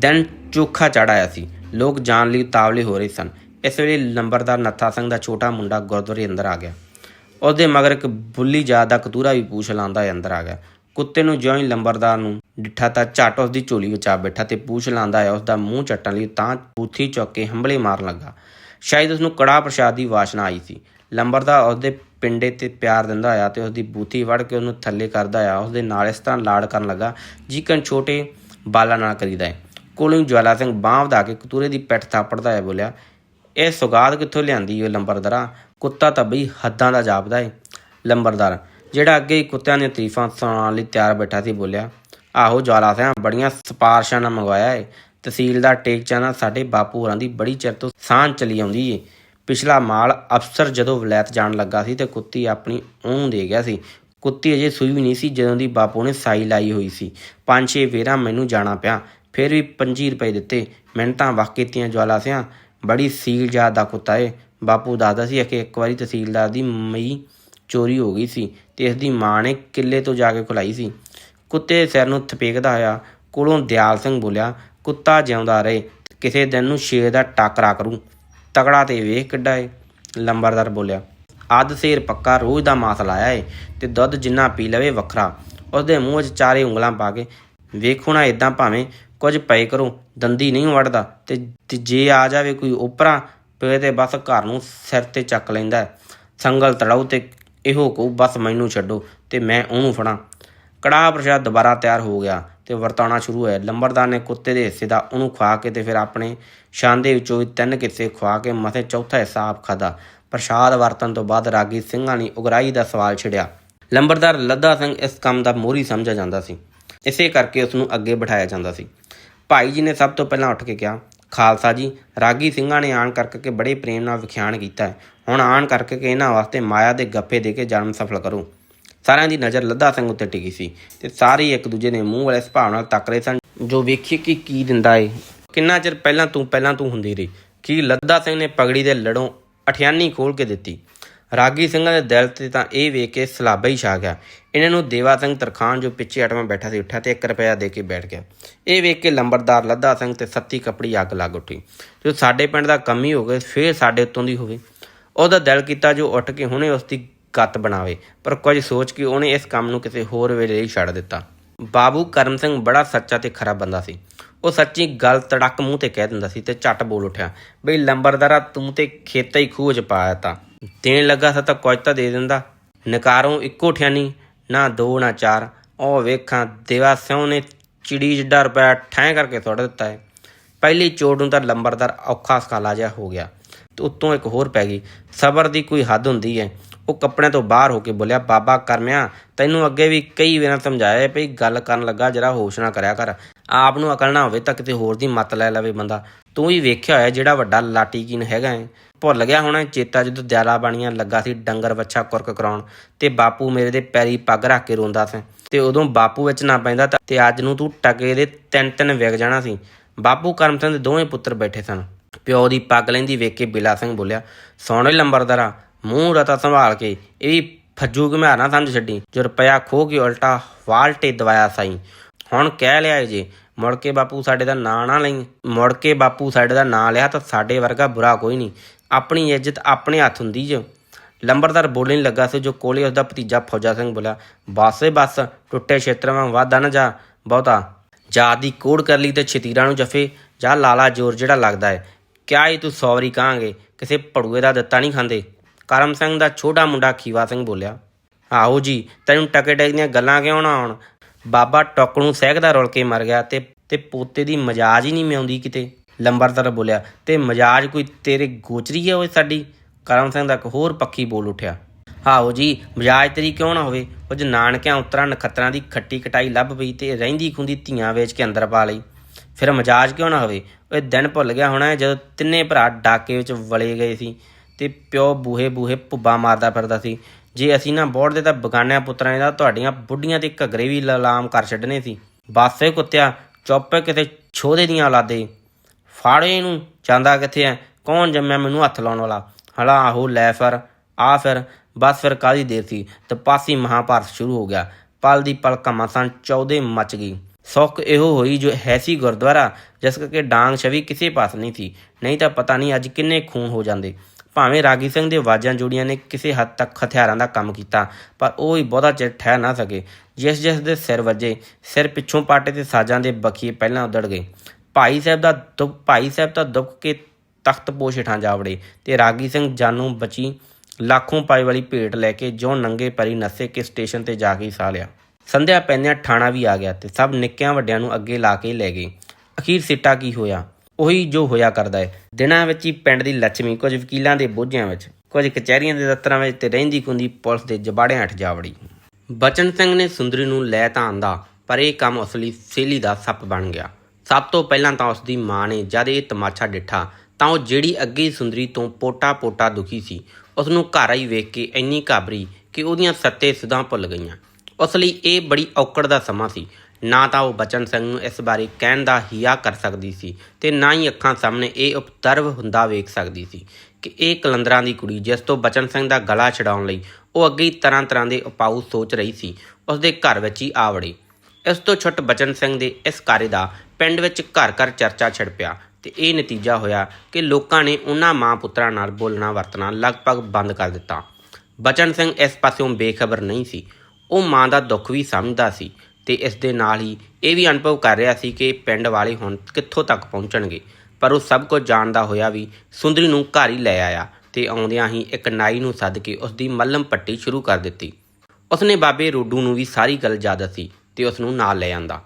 ਦਿਨ ਚੋਖਾ ਚੜ੍ਹ ਆਇਆ ਸੀ। ਲੋਕ ਜਾਣ ਲਈ ਉਤਾਵਲੇ ਹੋ ਰਹੇ ਸਨ। ਇਸ ਵੇਲੇ ਲੰਬਰਦਾਰ ਨੱਥਾ ਸਿੰਘ ਦਾ ਛੋਟਾ ਮੁੰਡਾ ਗੁਰਦੁਆਰੇ ਅੰਦਰ ਆ ਗਿਆ। ਉਹਦੇ ਮਗਰ ਇੱਕ ਬੁੱਲੀ ਜਾਤ ਦਾ ਕਤੂਰਾ ਵੀ ਪੂਛ ਲਾਂਦਾ ਹੋਇਆ ਅੰਦਰ ਆ ਗਿਆ। ਕੁੱਤੇ ਨੂੰ ਜਿਉਂ ਹੀ ਲੰਬਰਦਾਰ ਨੂੰ ਡਿੱਠਾ ਤਾਂ ਝੱਟ ਉਸ ਦੀ ਝੋਲੀ ਵਿੱਚ ਆ ਬੈਠਾ ਤੇ ਪੂਛ ਲਾਂਦਾ ਆਇਆ ਉਸ ਦਾ ਮੂੰਹ ਚੱਟਣ ਲਈ ਤਾਂ ਬੂਥੀ ਚੁੱਕ ਕੇ ਹੰਬਲੇ ਮਾਰਨ ਲੱਗਾ। ਸ਼ਾਇਦ ਉਸ ਨੂੰ ਕੜਾ ਪ੍ਰਸ਼ਾਦ ਦੀ ਵਾਸ਼ਨਾ ਆਈ ਸੀ। ਲੰਬਰਦਾਰ ਉਹਦੇ ਪਿੰਡੇ ਤੇ ਪਿਆਰ ਦਿੰਦਾ ਆਇਆ ਤੇ ਉਸ ਦੀ ਬੂਥੀ ਵੜ ਕੇ ਉਹਨੂੰ ਥੱਲੇ ਕਰਦਾ ਆਇਆ ਉਸ ਦੇ ਨਾਲ ਇਸ ਤਰ੍ਹਾਂ ਲਾੜ ਕਰਨ ਲੱਗਾ ਜਿਕਨ ਛੋਟੇ ਬਾਲਾਂ ਨਾਲ ਕਰੀਦਾ ਹੈ। ਕੋਲੋਂ ਜਵਾਲਾ ਸਿੰਘ ਬਾਂਹ ਵਧਾ ਕੇ ਕਤੂਰੇ ਦੀ ਪਿੱਠ ਥਾਪੜਦਾ ਹੈ ਬੋਲਿਆ ਇਹ ਸੁਗਾਤ ਕਿੱਥੋਂ ਲਿਆਂਦੀ ਓ ਲੰਬਰਦਾਰਾ ਕੁੱਤਾ ਤਾਂ ਬਈ ਹੱਦਾਂ ਦਾ ਜਾਪਦਾ ਏ ਲੰਬਰਦਾਰ ਜਿਹੜਾ ਅੱਗੇ ਹੀ ਕੁੱਤਿਆਂ ਦੀਆਂ ਤਾਰੀਫਾਂ ਸੁਣਾਉਣ ਲਈ ਤਿਆਰ ਬੈਠਾ ਸੀ ਬੋਲਿਆ ਆਹੋ ਜਵਾਲਾ ਸਿੰਘ ਬੜੀਆਂ ਸਪਾਰਸ਼ਾਂ ਨਾਲ ਮੰਗਵਾਇਆ ਏ ਤਹਿਸੀਲਦਾਰ ਟੇਕਚਾ ਨਾਲ ਸਾਡੇ ਬਾਪੂ ਹੋਰਾਂ ਦੀ ਬੜੀ ਚਿਰ ਤੋਂ ਸਾਂਝ ਚਲੀ ਆਉਂਦੀ ਏ ਪਿਛਲਾ ਮਾਲ ਅਫਸਰ ਜਦੋਂ ਵਲੈਤ ਜਾਣ ਲੱਗਾ ਸੀ ਤੇ ਕੁੱਤੀ ਆਪਣੀ ਊਂ ਦੇ ਗਿਆ ਸੀ ਕੁੱਤੀ ਅਜੇ ਸੂਈ ਵੀ ਨਹੀਂ ਸੀ ਜਦੋਂ ਦੀ ਬਾਪੂ ਨੇ ਸਾਈ ਲਾਈ ਹੋਈ ਸੀ ਪੰਜ ਛੇ ਵੇਰਾ ਮੈਨੂੰ ਜਾਣਾ ਪਿਆ ਫਿਰ ਵੀ 25 ਰੁਪਏ ਦਿੱਤੇ। ਮੈਨੂੰ ਤਾਂ ਕੀਤੀਆਂ, ਜਵਾਲਾ ਸਿਆਂ। ਬੜੀ ਸੀਲ ਜਾਤ ਦਾ ਕੁੱਤਾ ਏ। ਬਾਪੂ ਦੱਸਦਾ ਸੀ ਕਿ ਇੱਕ ਵਾਰੀ ਤਹਿਸੀਲਦਾਰ ਦੀ ਮਈ ਚੋਰੀ ਹੋ ਗਈ ਸੀ ਤੇ ਇਸ ਦੀ ਮਾਂ ਨੇ ਕਿੱਲੇ ਤੋਂ ਜਾ ਕੇ ਖੁਲਾਈ ਸੀ। ਕੁੱਤੇ ਸਿਰ ਨੂੰ ਥਪੇਕਦਾ ਹੋਇਆ ਕੋਲੋਂ ਦਿਆਲ ਸਿੰਘ ਬੋਲਿਆ, ਕੁੱਤਾ ਜਿਉਂਦਾ ਰਹੇ, ਕਿਸੇ ਦਿਨ ਨੂੰ ਸ਼ੇਰ ਦਾ ਟਾਕਰਾ ਕਰੂ। ਤਗੜਾ ਤੇ ਵੇਖ ਕਿੱਡਾ ਏ। ਲੰਬਰਦਾਰ ਬੋਲਿਆ, ਅੱਧ ਸੇਰ ਪੱਕਾ ਰੋਜ਼ ਦਾ ਮਾਸ ਲਾਇਆ ਏ ਤੇ ਦੁੱਧ ਜਿੰਨਾ ਪੀ ਲਵੇ ਵੱਖਰਾ। ਉਸਦੇ ਮੂੰਹ 'ਚ ਚਾਰੇ ਉਂਗਲਾਂ ਪਾ ਕੇ, ਵੇਖੋ ਨਾ ਇਦਾਂ ਭਾਵੇਂ ਕੁਝ ਪਏ ਕਰੋ, ਦੰਦੀ ਨਹੀਂ ਵੜਦਾ ਤੇ ਜੇ ਆ ਜਾਵੇ ਕੋਈ ਉਪਰਾ ਪਏ ਤੇ ਬਸ ਘਰ ਨੂੰ ਸਿਰ ਤੇ ਚੱਕ ਲੈਂਦਾ ਸੰਗਲ ਤੜਾਉ ਤੇ ਇਹੋ ਕਹੂ, ਬਸ ਮੈਨੂੰ ਛੱਡੋ ਤੇ ਮੈਂ ਉਹਨੂੰ ਫੜਾਂ। ਕੜਾਹ ਪ੍ਰਸ਼ਾਦ ਦੁਬਾਰਾ ਤਿਆਰ ਹੋ ਗਿਆ ਤੇ ਵਰਤਾਉਣਾ ਸ਼ੁਰੂ ਹੋਇਆ। ਲੰਬਰਦਾਰ ਨੇ ਕੁੱਤੇ ਦੇ ਹਿੱਸੇ ਦਾ ਉਹਨੂੰ ਖਵਾ ਕੇ ਤੇ ਫਿਰ ਆਪਣੇ ਸ਼ਾਨ ਦੇ ਵਿੱਚੋਂ ਵੀ ਤਿੰਨ ਕਿੱਸੇ ਖਵਾ ਕੇ ਮਸੇ ਚੌਥਾ ਹਿੱਸਾ ਆਪ ਖਾਦਾ ਪ੍ਰਸ਼ਾਦ ਵਰਤਨ ਤੋਂ ਬਾਅਦ ਰਾਗੀ ਸਿੰਘਾਂ ਨੇ ਉਗਰਾਈ ਦਾ ਸਵਾਲ ਛਿੜਿਆ। ਲੰਬਰਦਾਰ ਲੱਦਾ ਸਿੰਘ ਇਸ ਕੰਮ ਦਾ ਮੋਹਰੀ ਸਮਝਿਆ ਜਾਂਦਾ ਸੀ। ਇਸੇ ਕਰਕੇ ਉਸ ਨੂੰ ਅੱਗੇ ਬਿਠਾਇਆ ਜਾਂਦਾ ਸੀ। ਭਾਈ ਜੀ ਨੇ ਸਭ ਤੋਂ ਪਹਿਲਾਂ ਉੱਠ ਕੇ ਕਿਹਾ, ਖਾਲਸਾ ਜੀ, ਰਾਗੀ ਸਿੰਘਾਂ ਨੇ ਆਣ ਕਰਕੇ ਕਿ ਬੜੇ ਪ੍ਰੇਮ ਨਾਲ ਵਿਖਿਆਨ ਕੀਤਾ ਹੈ। ਹੁਣ ਆਣ ਕਰਕੇ ਕਿ ਇਹਨਾਂ ਵਾਸਤੇ ਮਾਇਆ ਦੇ ਗੱਫੇ ਦੇ ਕੇ ਜਨਮ ਸਫਲ ਕਰੋ। ਸਾਰਿਆਂ ਦੀ ਨਜ਼ਰ ਲੱਦਾ ਸਿੰਘ ਉੱਤੇ ਟਿਕੀ ਸੀ ਤੇ ਸਾਰੇ ਇੱਕ ਦੂਜੇ ਦੇ ਮੂੰਹ ਵਾਲੇ ਸੁਭਾਅ ਨਾਲ ਤੱਕ ਰਹੇ ਸਨ। ਜੋ ਵੇਖੀਏ ਕਿ ਕੀ ਦਿੰਦਾ ਏ। ਕਿੰਨਾ ਚਿਰ ਪਹਿਲਾਂ ਤੂੰ ਪਹਿਲਾਂ ਤੂੰ ਹੁੰਦੀ ਰਹੀ? ਕੀ ਲੱਦਾ ਸਿੰਘ ਨੇ ਪਗੜੀ ਦੇ ਲੜੋਂ ਅਠਿਆਨੀ ਖੋਲ ਕੇ ਦਿੱਤੀ? ਰਾਗੀ ਸਿੰਘਾਂ ਦੇ ਦਿਲ ਤੇ ਤਾਂ ਇਹ ਵੇਖ ਕੇ ਸਲਾਬਾ ਹੀ ਛਾ ਗਿਆ। ਇਹਨਾਂ ਨੂੰ ਦੇਵਾ ਸਿੰਘ ਤਰਖਾਨ ਜੋ ਪਿੱਛੇ ਅਟਵਾਂ ਬੈਠਾ ਸੀ, ਉੱਠਿਆ ਤੇ 1 ਰੁਪਿਆ ਦੇ ਕੇ ਬੈਠ ਗਿਆ। ਇਹ ਵੇਖ ਕੇ ਲੰਬਰਦਾਰ ਲੱਦਾ ਸਿੰਘ ਤੇ ਸੱਤੀ ਕਪੜੀ ਅੱਗ ਲੱਗ ਉੱਠੀ। ਜੋ ਸਾਡੇ ਪਿੰਡ ਦਾ ਕੰਮ ਹੀ ਹੋ ਗਏ ਫੇਰ ਸਾਡੇ ਉੱਤੋਂ ਦੀ ਹੋਵੇ। ਉਹਦਾ ਦਿਲ ਕੀਤਾ ਜੋ ਉੱਠ ਕੇ ਹੁਣੇ ਉਸ ਦੀ ਗੱਤ ਬਣਾਵੇ, ਪਰ ਕੁਝ ਸੋਚ ਕੇ ਉਹਨੇ ਇਸ ਕੰਮ ਨੂੰ ਕਿਸੇ ਹੋਰ ਵੇਲੇ ਲਈ ਛੱਡ ਦਿੱਤਾ। ਬਾਬੂ ਕਰਮ ਸਿੰਘ ਬੜਾ ਸੱਚਾ ਤੇ ਖਰਾ ਬੰਦਾ ਸੀ। ਉਹ ਸੱਚੀ ਗੱਲ ਤੜਕ ਮੂੰਹ ਤੇ ਕਹਿ ਦਿੰਦਾ ਸੀ ਤੇ ਝੱਟ ਬੋਲ ਉਠਿਆ, ਬਈ ਲੰਬਰਦਾਰਾ ਤੂੰ ਤੇ ਖੇਤਾ ਹੀ ਖੂਹ ਚ ਪਾਇਆ ਤਾ ਦੇਣ ਲੱਗਾ ਸੀ ਤਾਂ ਕੁਝ ਤਾਂ ਦੇ ਦਿੰਦਾ। ਨਕਾਰੋਂ ਇੱਕੋ ਠਿਆਨੀ, ਨਾ ਦੋ, ਨਾ ਚਾਰ। ਉਹ ਵੇਖਾਂ, ਦੇਵਾ ਸਿਉ ਨੇ ਚਿੜੀ ਜਿੱਡਾ ਰੁਪਇਆ ਠੈਂ ਕਰਕੇ ਸੁੱਟ ਦਿੱਤਾ ਹੈ ਪਹਿਲੀ ਚੋਟ ਨੂੰ ਤਾਂ ਲੰਬਰਦਾਰ ਔਖਾ ਸਕਾਲਾ ਜਿਹਾ ਹੋ ਗਿਆ। ਤੇ ਉੱਤੋਂ ਇੱਕ ਹੋਰ ਪੈ ਗਈ। ਸਬਰ ਦੀ ਕੋਈ ਹੱਦ ਹੁੰਦੀ ਹੈ ਉਹ ਕੱਪੜਿਆਂ ਤੋਂ ਬਾਹਰ ਹੋ ਕੇ ਬੋਲਿਆ, ਬਾਬਾ ਕਰਮਿਆ, ਤੈਨੂੰ ਅੱਗੇ ਵੀ ਕਈ ਵਾਰ ਸਮਝਾਇਆ ਵੀ ਗੱਲ ਕਰਨ ਲੱਗਾ, ਜਰਾ ਹੋਸ਼ ਨਾ ਕਰਿਆ ਕਰ। ਆਪ ਨੂੰ ਅਕਲ ਨਾ ਹੋਵੇ ਤਾਂ ਕਿਤੇ ਹੋਰ ਦੀ ਮੱਤ ਲੈ ਲਵੇ ਬੰਦਾ। ਤੂੰ ਹੀ ਵੇਖਿਆ ਹੋਇਆ ਜਿਹੜਾ ਵੱਡਾ ਲਾਟੀਕੀਨ ਹੈਗਾ ਹੈ ਭੁੱਲ ਗਿਆ ਹੋਣਾ, ਚੇਤਾ ਜਦੋਂ ਦਿਆਲਾ ਬਣੀਆਂ ਲੱਗਾ ਸੀ ਡੰਗਰ ਵੱਛਾ ਕੁਰਕ ਕਰਾਉਣ, ਤੇ ਬਾਪੂ ਮੇਰੇ ਦੇ ਪੈਰੀ ਪੱਗ ਰੱਖ ਕੇ ਰੋਂਦਾ ਸੀ। ਤੇ ਉਦੋਂ ਬਾਪੂ ਵਿੱਚ ਨਾ ਪੈਂਦਾ ਤੇ ਅੱਜ ਨੂੰ ਤੂੰ ਟਕੇ ਦੇ ਤਿੰਨ ਤਿੰਨ ਵਿਗ ਜਾਣਾ ਸੀ। ਬਾਪੂ ਕਰਮ ਸਿੰਘ ਦੇ ਦੋਵੇਂ ਪੁੱਤਰ ਬੈਠੇ ਸਨ। ਪਿਓ ਦੀ ਪੱਗ ਲੈਂਦੀ ਵੇਖ ਕੇ ਬਿਲਾ ਸਿੰਘ ਬੋਲਿਆ, ਸੋਹਣੇ ਲੰਬਰਦਾਰਾ, ਮੂੰਹ ਰਤਾ ਸੰਭਾਲ ਕੇ, ਇਹ ਵੀ ਫੱਜੂ ਘਮਿਆਰ ਨਾ ਸਮਝ ਛੱਡੀ। ਜੋ ਰੁਪਇਆ ਖੋ ਕੇ ਉਲਟਾ ਵਾਲਟੇ ਦਵਾਇਆ ਸਾਈ। ਹੁਣ ਕਹਿ ਲਿਆ ਏ ਜੀ, ਮੁੜ ਕੇ ਬਾਪੂ ਸਾਡੇ ਦਾ ਨਾਂ ਨਾ ਲਈ। ਮੁੜ ਕੇ ਬਾਪੂ ਸਾਡੇ ਦਾ ਨਾਂ ਲਿਆ ਤਾਂ ਸਾਡੇ ਵਰਗਾ ਬੁਰਾ ਕੋਈ ਨਹੀਂ। ਆਪਣੀ ਇੱਜ਼ਤ ਆਪਣੇ ਹੱਥ ਹੁੰਦੀ ਜੋ। ਲੰਬਰਦਾਰ ਬੋਲਣ ਲੱਗਾ ਸੀ, ਜੋ ਕੋਲੇ ਉਸਦਾ ਭਤੀਜਾ ਫੌਜਾ ਸਿੰਘ ਬੋਲਿਆ, ਬਾਸੇ ਬਸ, ਟੁੱਟੇ ਖੇਤਰ ਵਾਂ ਵਾਧਾ ਨਾ ਜਾ, ਬਹੁਤਾ। ਜਾਤ ਦੀ ਕੋੜ ਕਰ ਲਈ ਤੇ ਛਤੀਰਾਂ ਨੂੰ ਜਫੇ, ਜਾਂ ਲਾਲਾ ਜੋਰ ਜਿਹੜਾ ਲੱਗਦਾ ਹੈ ਕਿਆ ਇਹ ਤੂੰ ਸੌਰੀ ਕਹਾਂਗੇ, ਕਿਸੇ ਪੜੂਏ ਦਾ ਦਿੱਤਾ ਨਹੀਂ ਖਾਂਦੇ। ਕਰਮ ਸਿੰਘ ਦਾ ਛੋਟਾ ਮੁੰਡਾ ਖੀਵਾ ਸਿੰਘ ਬੋਲਿਆ, ਆਹੋ ਜੀ, ਤੈਨੂੰ ਟਕੇ ਟਕੇ ਦੀਆਂ ਗੱਲਾਂ ਕਿਉਂ ਨਾ ਆਉਣ? ਬਾਬਾ ਟੋਕਣੂ ਨੂੰ ਸਹਿਕਦਾ ਰੁਲ ਕੇ ਮਰ ਗਿਆ ਤੇ ਤੇ ਪੋਤੇ ਦੀ ਮਜਾਜ ਹੀ ਨਹੀਂ ਮਿਆਉਂਦੀ ਕਿਤੇ। ਲੰਬਰਦਾਰ ਬੋਲਿਆ, ਤੇ ਮਜਾਜ ਕੋਈ ਤੇਰੇ ਗੋਚਰੀ ਹੈ ਓਏ ਸਾਡੀ? ਕਰਮ ਸਿੰਘ ਦਾ ਇੱਕ ਹੋਰ ਪੱਖੀ ਬੋਲ ਉਠਿਆ, ਆਹੋ ਜੀ, ਮਜਾਜ ਤੇਰੀ ਕਿਉਂ ਨਾ ਹੋਵੇ? ਕੁਝ ਨਾਨਕਿਆਂ ਉਤਰਾਂ ਨਖੱਤਰਾਂ ਦੀ ਖੱਟੀ ਕਟਾਈ ਲੱਭ ਪਈ ਤੇ ਰਹਿੰਦੀ ਖੁੰਦੀ ਧੀਆਂ ਵੇਚ ਕੇ ਅੰਦਰ ਪਾ ਲਈ। ਫਿਰ ਮਜਾਜ ਕਿਉਂ ਨਾ ਹੋਵੇ? ਓਏ ਦਿਨ ਭੁੱਲ ਗਿਆ ਹੋਣਾ ਜਦੋਂ ਤਿੰਨੇ ਭਰਾ ਡਾਕੇ ਵਿੱਚ ਵਲੇ ਗਏ ਸੀ ਤੇ ਪਿਓ ਬੂਹੇ ਬੂਹੇ ਭੁੱਬਾ ਮਾਰਦਾ ਫਿਰਦਾ ਸੀ। ਜੇ ਅਸੀਂ ਨਾ ਬੋੜ ਦੇ ਤਾਂ ਬਗਾਨਿਆਂ ਪੁੱਤਰਾਂ ਦਾ, ਤੁਹਾਡੀਆਂ ਬੁੱਢੀਆਂ ਤੇ ਘੱਗਰੇ ਵੀ ਲਲਾਮ ਕਰ ਛੱਡਨੇ ਸੀ। ਬਾਸੇ ਕੁੱਤਿਆ ਚੁੱਪ ਕਿਤੇ ਛੋਦੇ ਦੀਆਂ ਔਲਾਦੇ। ਫਾੜੇ ਨੂੰ ਜਾਂਦਾ ਕਿੱਥੇ ਐ? ਕੌਣ ਜੰਮਿਆ ਮੈਨੂੰ ਹੱਥ ਲਾਉਣ ਵਾਲਾ? ਹਲਾ ਆਹੋ, ਲੈ ਫਿਰ, ਆ ਫਿਰ, ਬਸ ਫਿਰ ਕਾਦੀ ਦੇਰ ਸੀ? ਤੇ ਪਾਸੀ ਮਹਾਭਾਰਤ ਸ਼ੁਰੂ ਹੋ ਗਿਆ। ਪਲ ਦੀ ਪਲ ਘਮਾਸਾਂ ਚੌਦੇ ਮਚ ਗਈ। ਸੁੱਖ ਇਹੋ ਹੋਈ ਜੋ ਹੈਸੀ ਗੁਰਦੁਆਰਾ, ਜਿਸ ਕਰਕੇ ਡਾਂਗ ਛਵੀ ਕਿਸੇ ਪਾਸ ਨਹੀਂ ਸੀ। ਨਹੀਂ ਤਾਂ ਪਤਾ ਨਹੀਂ ਅੱਜ ਕਿੰਨੇ ਖੂਨ ਹੋ ਜਾਂਦੇ। ਭਾਵੇਂ ਰਾਗੀ ਸਿੰਘ ਦੇ ਵਾਜਾਂ ਜੋੜੀਆਂ ਨੇ ਕਿਸੇ ਹੱਦ ਤੱਕ ਹਥਿਆਰਾਂ ਦਾ ਕੰਮ ਕੀਤਾ, ਪਰ ਉਹ ਹੀ ਬਹੁਤਾ ਚਿਰ ਠਹਿ ਨਾ ਸਕੇ। ਜਿਸ ਜਿਸ ਦੇ ਸਿਰ ਵੱਜੇ, ਸਿਰ ਪਿੱਛੋਂ ਪਾਟੇ ਤੇ ਸਾਜਾਂ ਦੇ ਬਖੀਏ ਪਹਿਲਾਂ ਉਦੜ ਗਏ। ਭਾਈ ਸਾਹਿਬ ਦਾ ਦੁੱਖ, ਭਾਈ ਸਾਹਿਬ ਤਾਂ ਦੁੱਖ ਕੇ ਤਖਤ ਪੋਸ਼ ਹੇਠਾਂ ਜਾ ਵੜੇ ਤੇ ਰਾਗੀ ਸਿੰਘ ਜਾਨੂ ਬਚੀ ਲੱਖੋਂ ਪਾਈ ਵਾਲੀ ਭੇਟ ਲੈ ਕੇ ਜੋ ਨੰਗੇ ਪੈਰੀ ਨੱਸੇ ਕੇ ਸਟੇਸ਼ਨ ਤੇ ਜਾ ਕੇ ਸਾਹ ਲਿਆ। ਸੰਧਿਆ ਪੈਂਦਿਆਂ ਠਾਣਾ ਵੀ ਆ ਗਿਆ ਤੇ ਸਭ ਨਿੱਕਿਆਂ ਵੱਡਿਆਂ ਨੂੰ ਅੱਗੇ ਲਾ ਕੇ ਲੈ ਗਏ। ਅਖੀਰ ਸਿੱਟਾ ਕੀ ਹੋਇਆ? ਉਹੀ ਜੋ ਹੋਇਆ ਕਰਦਾ ਹੈ। ਦਿਨਾਂ ਵਿੱਚ ਹੀ ਪਿੰਡ ਦੀ ਲక్ష్ਮੀ ਕੁਝ ਵਕੀਲਾਂ ਦੇ ਬੋਝਿਆਂ ਵਿੱਚ, ਕੁਝ ਕਚਹਿਰੀਆਂ ਦੇ ਦਫ਼ਤਰਾਂ ਵਿੱਚ ਤੇ ਰਹਿੰਦੀ ਕੁੰਦੀ ਪੁਲਿਸ ਦੇ ਜਬਾੜਿਆਂ ਹੇਠ ਜਾ ਵੜੀ। ਬਚਨ ਸਿੰਘ ਨੇ ਸੁੰਦਰੀ ਨੂੰ ਲੈ ਤਾਂ ਆਂਦਾ, ਪਰ ਇਹ ਕੰਮ ਅਸਲੀ ਸੇਲੀ ਦਾ ਸੱਪ ਬਣ ਗਿਆ। ਸਭ ਤੋਂ ਪਹਿਲਾਂ ਤਾਂ ਉਸ ਦੀ ਮਾਂ ਨੇ ਜਦ ਇਹ ਤਮਾਸ਼ਾ ਡਿੱਠਾ ਤਾਂ ਉਹ ਜਿਹੜੀ ਅੱਗੇ ਸੁੰਦਰੀ ਤੋਂ ਪੋਟਾ-ਪੋਟਾ ਦੁਖੀ ਸੀ ਉਸ ਨੂੰ ਘਰ ਆਈ ਵੇਖ ਕੇ ਇੰਨੀ ਘਾਬਰੀ ਕਿ ਉਹਦੀਆਂ ਸੱਤੇ ਸੁਧਾਂ ਭੁੱਲ ਗਈਆਂ। ਉਸ ਲਈ ਇਹ ਬੜੀ ਔਕੜ ਦਾ ਸਮਾਂ ਸੀ। ਨਾ ਤਾਂ ਉਹ ਬਚਨ ਸਿੰਘ ਨੂੰ ਇਸ ਬਾਰੇ ਕਹਿਣ ਦਾ ਹਿਆ ਕਰ ਸਕਦੀ ਸੀ ਤੇ ਨਾ ਹੀ ਅੱਖਾਂ ਸਾਹਮਣੇ ਇਹ ਉਪਦਰਵ ਹੁੰਦਾ ਵੇਖ ਸਕਦੀ ਸੀ ਕਿ ਇਹ ਕਲੰਦਰਾਂ ਦੀ ਕੁੜੀ ਜਿਸ ਤੋਂ ਬਚਨ ਸਿੰਘ ਦਾ ਗਲਾ ਛਡਾਉਣ ਲਈ ਉਹ ਅੱਗੇ ਤਰ੍ਹਾਂ ਤਰ੍ਹਾਂ ਦੇ ਉਪਾਅ ਸੋਚ ਰਹੀ ਸੀ ਉਸ ਦੇ ਘਰ ਵਿੱਚ ਹੀ ਆ ਵੜੀ। ਇਸ ਤੋਂ ਛੁੱਟ ਬਚਨ ਸਿੰਘ ਦੇ ਇਸ ਕਾਰੇ ਦਾ ਪਿੰਡ ਵਿੱਚ ਘਰ ਘਰ ਚਰਚਾ ਛਿੜ ਪਿਆ ਤੇ ਇਹ ਨਤੀਜਾ ਹੋਇਆ ਕਿ ਲੋਕਾਂ ਨੇ ਉਹਨਾਂ ਮਾਂ ਪੁੱਤਰਾਂ ਨਾਲ ਬੋਲਣਾ ਵਰਤਣਾ ਲਗਭਗ ਬੰਦ ਕਰ ਦਿੱਤਾ। ਬਚਨ ਸਿੰਘ ਇਸ ਪਾਸਿਓਂ ਬੇਖਬਰ ਨਹੀਂ ਸੀ। ਉਹ ਮਾਂ ਦਾ ਦੁੱਖ ਵੀ ਸਮਝਦਾ ਸੀ ਤੇ ਇਸ ਦੇ ਨਾਲ ਹੀ ਇਹ ਵੀ ਅਨੁਭਵ ਕਰ ਰਿਹਾ ਸੀ ਕਿ ਪਿੰਡ ਵਾਲੇ ਹੁਣ ਕਿੱਥੋਂ ਤੱਕ ਪਹੁੰਚਣਗੇ। ਪਰ ਉਹ ਸਭ ਕੁਝ ਜਾਣਦਾ ਹੋਇਆ ਵੀ ਸੁੰਦਰੀ ਨੂੰ ਘਰ ਹੀ ਲੈ ਆਇਆ ਤੇ ਆਉਂਦਿਆਂ ਹੀ ਇੱਕ ਨਾਈ ਨੂੰ ਸੱਦ ਕੇ ਉਸ ਦੀ ਮੱਲਮ ਪੱਟੀ ਸ਼ੁਰੂ ਕਰ ਦਿੱਤੀ। ਉਸਨੇ ਬਾਬੇ ਰੋਡੂ ਨੂੰ ਵੀ ਸਾਰੀ ਗੱਲ ਯਾਦ ਸੀ ਤੇ ਉਸ ਨੂੰ ਨਾਲ ਲੈ ਆਂਦਾ।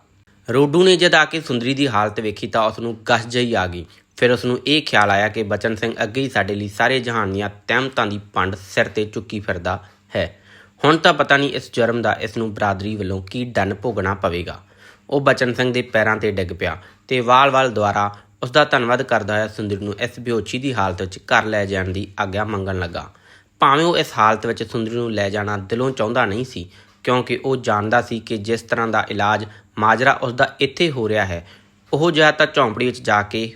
ਰੋਡੂ ਨੇ ਜਦ ਆ ਕੇ ਸੁੰਦਰੀ ਦੀ ਹਾਲਤ ਵੇਖੀ ਤਾਂ ਉਸ ਨੂੰ ਗਸ ਜਿਹੀ ਆ ਗਈ। ਫਿਰ ਉਸ ਨੂੰ ਇਹ ਖਿਆਲ ਆਇਆ ਕਿ ਬਚਨ ਸਿੰਘ ਅੱਗੇ ਹੀ ਸਾਡੇ ਲਈ ਸਾਰੇ ਜਹਾਨ ਦੀਆਂ ਤਹਿਮਤਾਂ ਦੀ ਪੰਡ ਸਿਰ ਤੇ ਚੁੱਕੀ ਫਿਰਦਾ ਹੈ। ਹੁਣ ਤਾਂ ਪਤਾ ਨਹੀਂ ਇਸ ਜੁਰਮ ਦਾ ਇਸ ਨੂੰ ਬਰਾਦਰੀ ਵੱਲੋਂ ਕੀ ਡੰਨ ਭੋਗਣਾ ਪਵੇਗਾ। ਉਹ ਬਚਨ ਸਿੰਘ ਦੇ ਪੈਰਾਂ ਤੇ ਡਿੱਗ ਪਿਆ ਤੇ ਵਾਲ-ਵਾਲ ਦੁਆਰਾ ਉਸ ਦਾ ਧੰਨਵਾਦ ਕਰਦਾ ਹੋਇਆ ਸੁੰਦਰੀ ਨੂੰ ਇਸ ਬੇਹੋਸ਼ੀ ਦੀ ਹਾਲਤ ਵਿੱਚ ਘਰ ਲੈ ਜਾਣ ਦੀ ਆਗਿਆ ਮੰਗਣ ਲੱਗਾ। ਭਾਵੇਂ ਉਹ ਇਸ ਹਾਲਤ ਵਿੱਚ ਸੁੰਦਰੀ ਨੂੰ ਲੈ ਜਾਣਾ ਦਿਲੋਂ ਚਾਹੁੰਦਾ ਨਹੀਂ ਸੀ ਕਿਉਂਕਿ ਉਹ ਜਾਣਦਾ ਸੀ ਕਿ ਜਿਸ ਤਰ੍ਹਾਂ ਦਾ ਇਲਾਜ ਮਾਜਰਾ ਉਸ ਦਾ ਇੱਥੇ ਹੋ ਰਿਹਾ ਹੈ, ਉਹ ਜਿਹਾ ਤਾਂ ਝੌਂਪੜੀ ਵਿੱਚ ਜਾ ਕੇ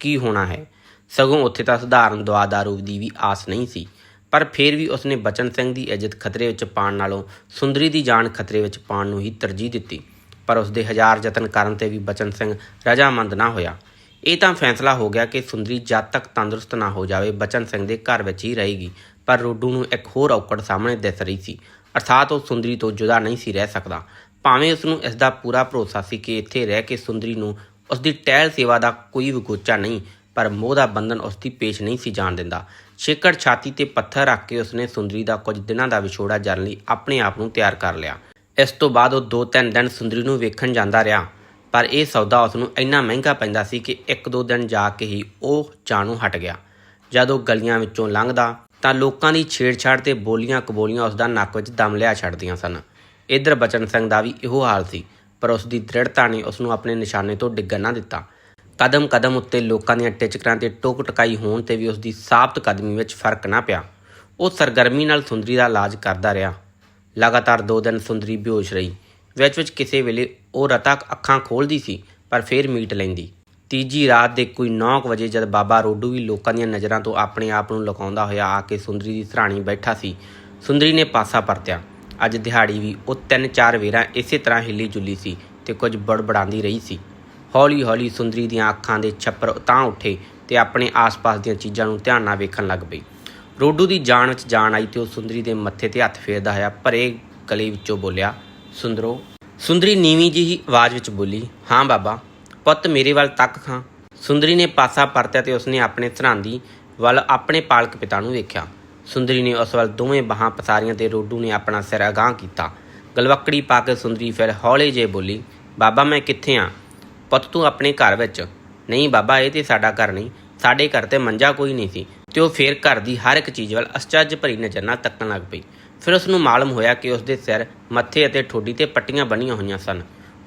ਕੀ ਹੋਣਾ ਹੈ? ਸਗੋਂ ਉੱਥੇ ਤਾਂ ਸਧਾਰਨ ਦਵਾ ਦਾਰੂ ਦੀ ਵੀ ਆਸ ਨਹੀਂ ਸੀ, ਪਰ ਫਿਰ ਵੀ ਉਸਨੇ ਬਚਨ ਸਿੰਘ ਦੀ ਇੱਜ਼ਤ ਖਤਰੇ ਵਿੱਚ ਪਾਉਣ ਨਾਲੋਂ ਸੁੰਦਰੀ ਦੀ ਜਾਨ ਖਤਰੇ ਵਿੱਚ ਪਾਉਣ ਨੂੰ ਹੀ ਤਰਜੀਹ ਦਿੱਤੀ। ਪਰ ਉਸਦੇ ਹਜ਼ਾਰ ਯਤਨ ਕਰਨ ਤੇ ਵੀ ਬਚਨ ਸਿੰਘ ਰਜਾਮੰਦ ਨਾ ਹੋਇਆ। ਇਹ ਤਾਂ ਫੈਸਲਾ ਹੋ ਗਿਆ ਕਿ ਸੁੰਦਰੀ ਜਦ ਤੱਕ ਤੰਦਰੁਸਤ ਨਾ ਹੋ ਜਾਵੇ, ਬਚਨ ਸਿੰਘ ਦੇ ਘਰ ਵਿੱਚ ਹੀ ਰਹੇਗੀ, ਪਰ ਰੋਡੂ ਨੂੰ ਇੱਕ ਹੋਰ ਔਕੜ ਸਾਹਮਣੇ ਦਿਸ ਰਹੀ ਸੀ। ਅਰਥਾਤ ਉਹ ਸੁੰਦਰੀ ਤੋਂ ਜੁਦਾ ਨਹੀਂ ਸੀ ਰਹਿ ਸਕਦਾ। ਭਾਵੇਂ ਉਸ ਨੂੰ ਇਸ ਦਾ ਪੂਰਾ ਭਰੋਸਾ ਸੀ ਕਿ ਇੱਥੇ ਰਹਿ ਕੇ ਸੁੰਦਰੀ ਨੂੰ ਉਸ ਦੀ ਟਹਿਲ ਸੇਵਾ ਦਾ ਕੋਈ ਵਿਗੋਚਾ ਨਹੀਂ, ਪਰ ਮੋਹ ਦਾ ਬੰਧਨ ਉਸ ਦੀ ਪੇਸ਼ ਨਹੀਂ ਸੀ ਜਾਣ ਦਿੰਦਾ। ਛੇਕੜ ਛਾਤੀ ਤੇ ਪੱਥਰ ਰੱਖ ਕੇ ਉਸਨੇ ਸੁੰਦਰੀ ਦਾ ਕੁਝ ਦਿਨਾਂ ਦਾ ਵਿਛੋੜਾ ਜਰਨ ਲਈ ਆਪਣੇ ਆਪ ਨੂੰ ਤਿਆਰ ਕਰ ਲਿਆ। ਇਸ ਤੋਂ ਬਾਅਦ ਉਹ ਦੋ ਤਿੰਨ ਦਿਨ ਸੁੰਦਰੀ ਨੂੰ ਵੇਖਣ ਜਾਂਦਾ ਰਿਹਾ, ਪਰ ਇਹ ਸੌਦਾ ਉਸ ਨੂੰ ਇੰਨਾ ਮਹਿੰਗਾ ਪੈਂਦਾ ਸੀ ਕਿ ਇੱਕ ਦੋ ਦਿਨ ਜਾ ਕੇ ਹੀ ਉਹ ਜਾਣੂ ਹਟ ਗਿਆ। ਜਦ ਉਹ ਗਲੀਆਂ ਵਿੱਚੋਂ ਲੰਘਦਾ ਤਾਂ ਲੋਕਾਂ ਦੀ ਛੇੜਛਾੜ ਤੇ ਬੋਲੀਆਂ ਕਬੋਲੀਆਂ ਉਸ ਦਾ ਨੱਕ ਵਿੱਚ ਦਮ ਲਿਆ ਛੱਡਦੀਆਂ ਸਨ। ਇਧਰ ਬਚਨ ਸਿੰਘ ਦਾ ਵੀ ਇਹੋ ਹਾਲ ਸੀ, ਪਰ ਉਸ ਦੀ ਦ੍ਰਿੜਤਾ ਨੇ ਉਸ ਨੂੰ ਆਪਣੇ ਨਿਸ਼ਾਨੇ ਤੋਂ ਡਿੱਗਣ ਨਾ ਦਿੱਤਾ। ਕਦਮ ਕਦਮ ਉੱਤੇ ਲੋਕਾਂ ਦੀਆਂ ਟਿਚਕਰਾਂ ਤੇ ਟੋਕ ਟਕਾਈ ਹੋਣ ਤੇ ਵੀ ਉਸ ਦੀ ਸਾਬਤ ਕਦਮੀ ਵਿੱਚ ਫ਼ਰਕ ਨਾ ਪਿਆ। ਉਹ ਸਰਗਰਮੀ ਨਾਲ ਸੁੰਦਰੀ ਦਾ ਇਲਾਜ ਕਰਦਾ ਰਿਹਾ। ਲਗਾਤਾਰ ਦੋ ਦਿਨ ਸੁੰਦਰੀ ਬੇਹੋਸ਼ ਰਹੀ। ਵਿੱਚ ਵਿੱਚ ਕਿਸੇ ਵੇਲੇ ਉਹ ਰਤਾ ਅੱਖਾਂ ਖੋਲਦੀ ਸੀ, ਪਰ ਫੇਰ ਮੀਟ ਲੈਂਦੀ। ਤੀਜੀ ਰਾਤ ਦੇ ਕੋਈ 9 ਵਜੇ ਜਦ ਬਾਬਾ ਰੋਡੂ ਵੀ ਲੋਕਾਂ ਦੀਆਂ ਨਜ਼ਰਾਂ ਤੋਂ ਆਪਣੇ ਆਪ ਨੂੰ ਲੁਕਾਉਂਦਾ ਹੋਇਆ ਆ ਕੇ ਸੁੰਦਰੀ ਦੀ ਸਰਾਣੀ ਬੈਠਾ ਸੀ। ਸੁੰਦਰੀ ਨੇ ਪਾਸਾ ਪਰਤਿਆ। ਅੱਜ ਦਿਹਾੜੀ ਵੀ ਉਹ ਤਿੰਨ ਚਾਰ ਵੇਰਾਂ ਇਸੇ ਤਰ੍ਹਾਂ ਹਿੱਲੀ ਜੁਲੀ ਸੀ ਤੇ ਕੁਝ ਬੜਬੜਾਉਂਦੀ ਰਹੀ ਸੀ। ਹੌਲੀ ਹੌਲੀ ਸੁੰਦਰੀ ਦੀਆਂ ਅੱਖਾਂ ਦੇ ਛੱਪਰ ਤਾਂ ਉੱਠੇ ਤੇ ਆਪਣੇ ਆਸ-ਪਾਸ ਦੀਆਂ ਚੀਜ਼ਾਂ ਨੂੰ ਧਿਆਨ ਨਾਲ ਵੇਖਣ ਲੱਗ ਪਈ। ਰੋਡੂ ਦੀ ਜਾਨ ਵਿੱਚ ਜਾਨ ਆਈ ਤੇ ਉਹ ਸੁੰਦਰੀ ਦੇ ਮੱਥੇ ਤੇ ਹੱਥ ਫੇਰਦਾ ਹੋਇਆ ਭਰੇ ਗਲੇ ਵਿੱਚੋਂ ਬੋਲਿਆ, ਸੁੰਦਰੋ। ਸੁੰਦਰੀ ਨੀਵੀਂ ਜਿਹੀ ਆਵਾਜ਼ ਵਿੱਚ ਬੋਲੀ, ਹਾਂ ਬਾਬਾ। ਪੁੱਤ ਮੇਰੇ ਵੱਲ ਤੱਕ ਖਾਂ। ਸੁੰਦਰੀ ਨੇ ਪਾਸਾ ਪਰਤਿਆ ਤੇ ਉਸਨੇ ਆਪਣੇ ਸਰਾਂਦੀ ਵੱਲ ਆਪਣੇ ਪਾਲਕ ਪਿਤਾ ਨੂੰ ਵੇਖਿਆ। ਸੁੰਦਰੀ ਨੇ ਉਸ ਵੱਲ ਦੋਵੇਂ ਬਾਹਾਂ ਪਸਾਰੀਆਂ ਤੇ ਰੋਡੂ ਨੇ ਆਪਣਾ ਸਿਰ ਅਗਾਂਹ ਕੀਤਾ। ਗਲਵੱਕੜੀ ਪਾ ਕੇ ਸੁੰਦਰੀ ਫਿਰ ਹੌਲੇ ਜੇ ਬੋਲੀ, ਬਾਬਾ, ਮੈਂ ਕਿੱਥੇ ਆ? ਪੁੱਤ, ਤੂੰ ਆਪਣੇ ਘਰ ਵਿੱਚ। ਨਹੀਂ ਬਾਬਾ, ਇਹ ਤੇ ਸਾਡਾ ਘਰ ਨਹੀਂ। ਸਾਡੇ ਘਰ ਤੇ ਮੰਜਾ ਕੋਈ ਨਹੀਂ ਸੀ। ਤੇ ਉਹ ਫੇਰ ਘਰ ਦੀ ਹਰ ਇੱਕ ਚੀਜ਼ ਵੱਲ ਅਸਚਰਜ ਭਰੀ ਨਜ਼ਰ ਨਾਲ ਤੱਕਣ ਲੱਗ ਪਈ। ਫਿਰ ਉਸ ਨੂੰ ਮਾਲੂਮ ਹੋਇਆ ਕਿ ਉਸ ਦੇ ਸਿਰ ਮੱਥੇ ਅਤੇ ਠੋਡੀ ਤੇ ਪੱਟੀਆਂ ਬੰਨੀਆਂ ਹੋਈਆਂ ਸਨ।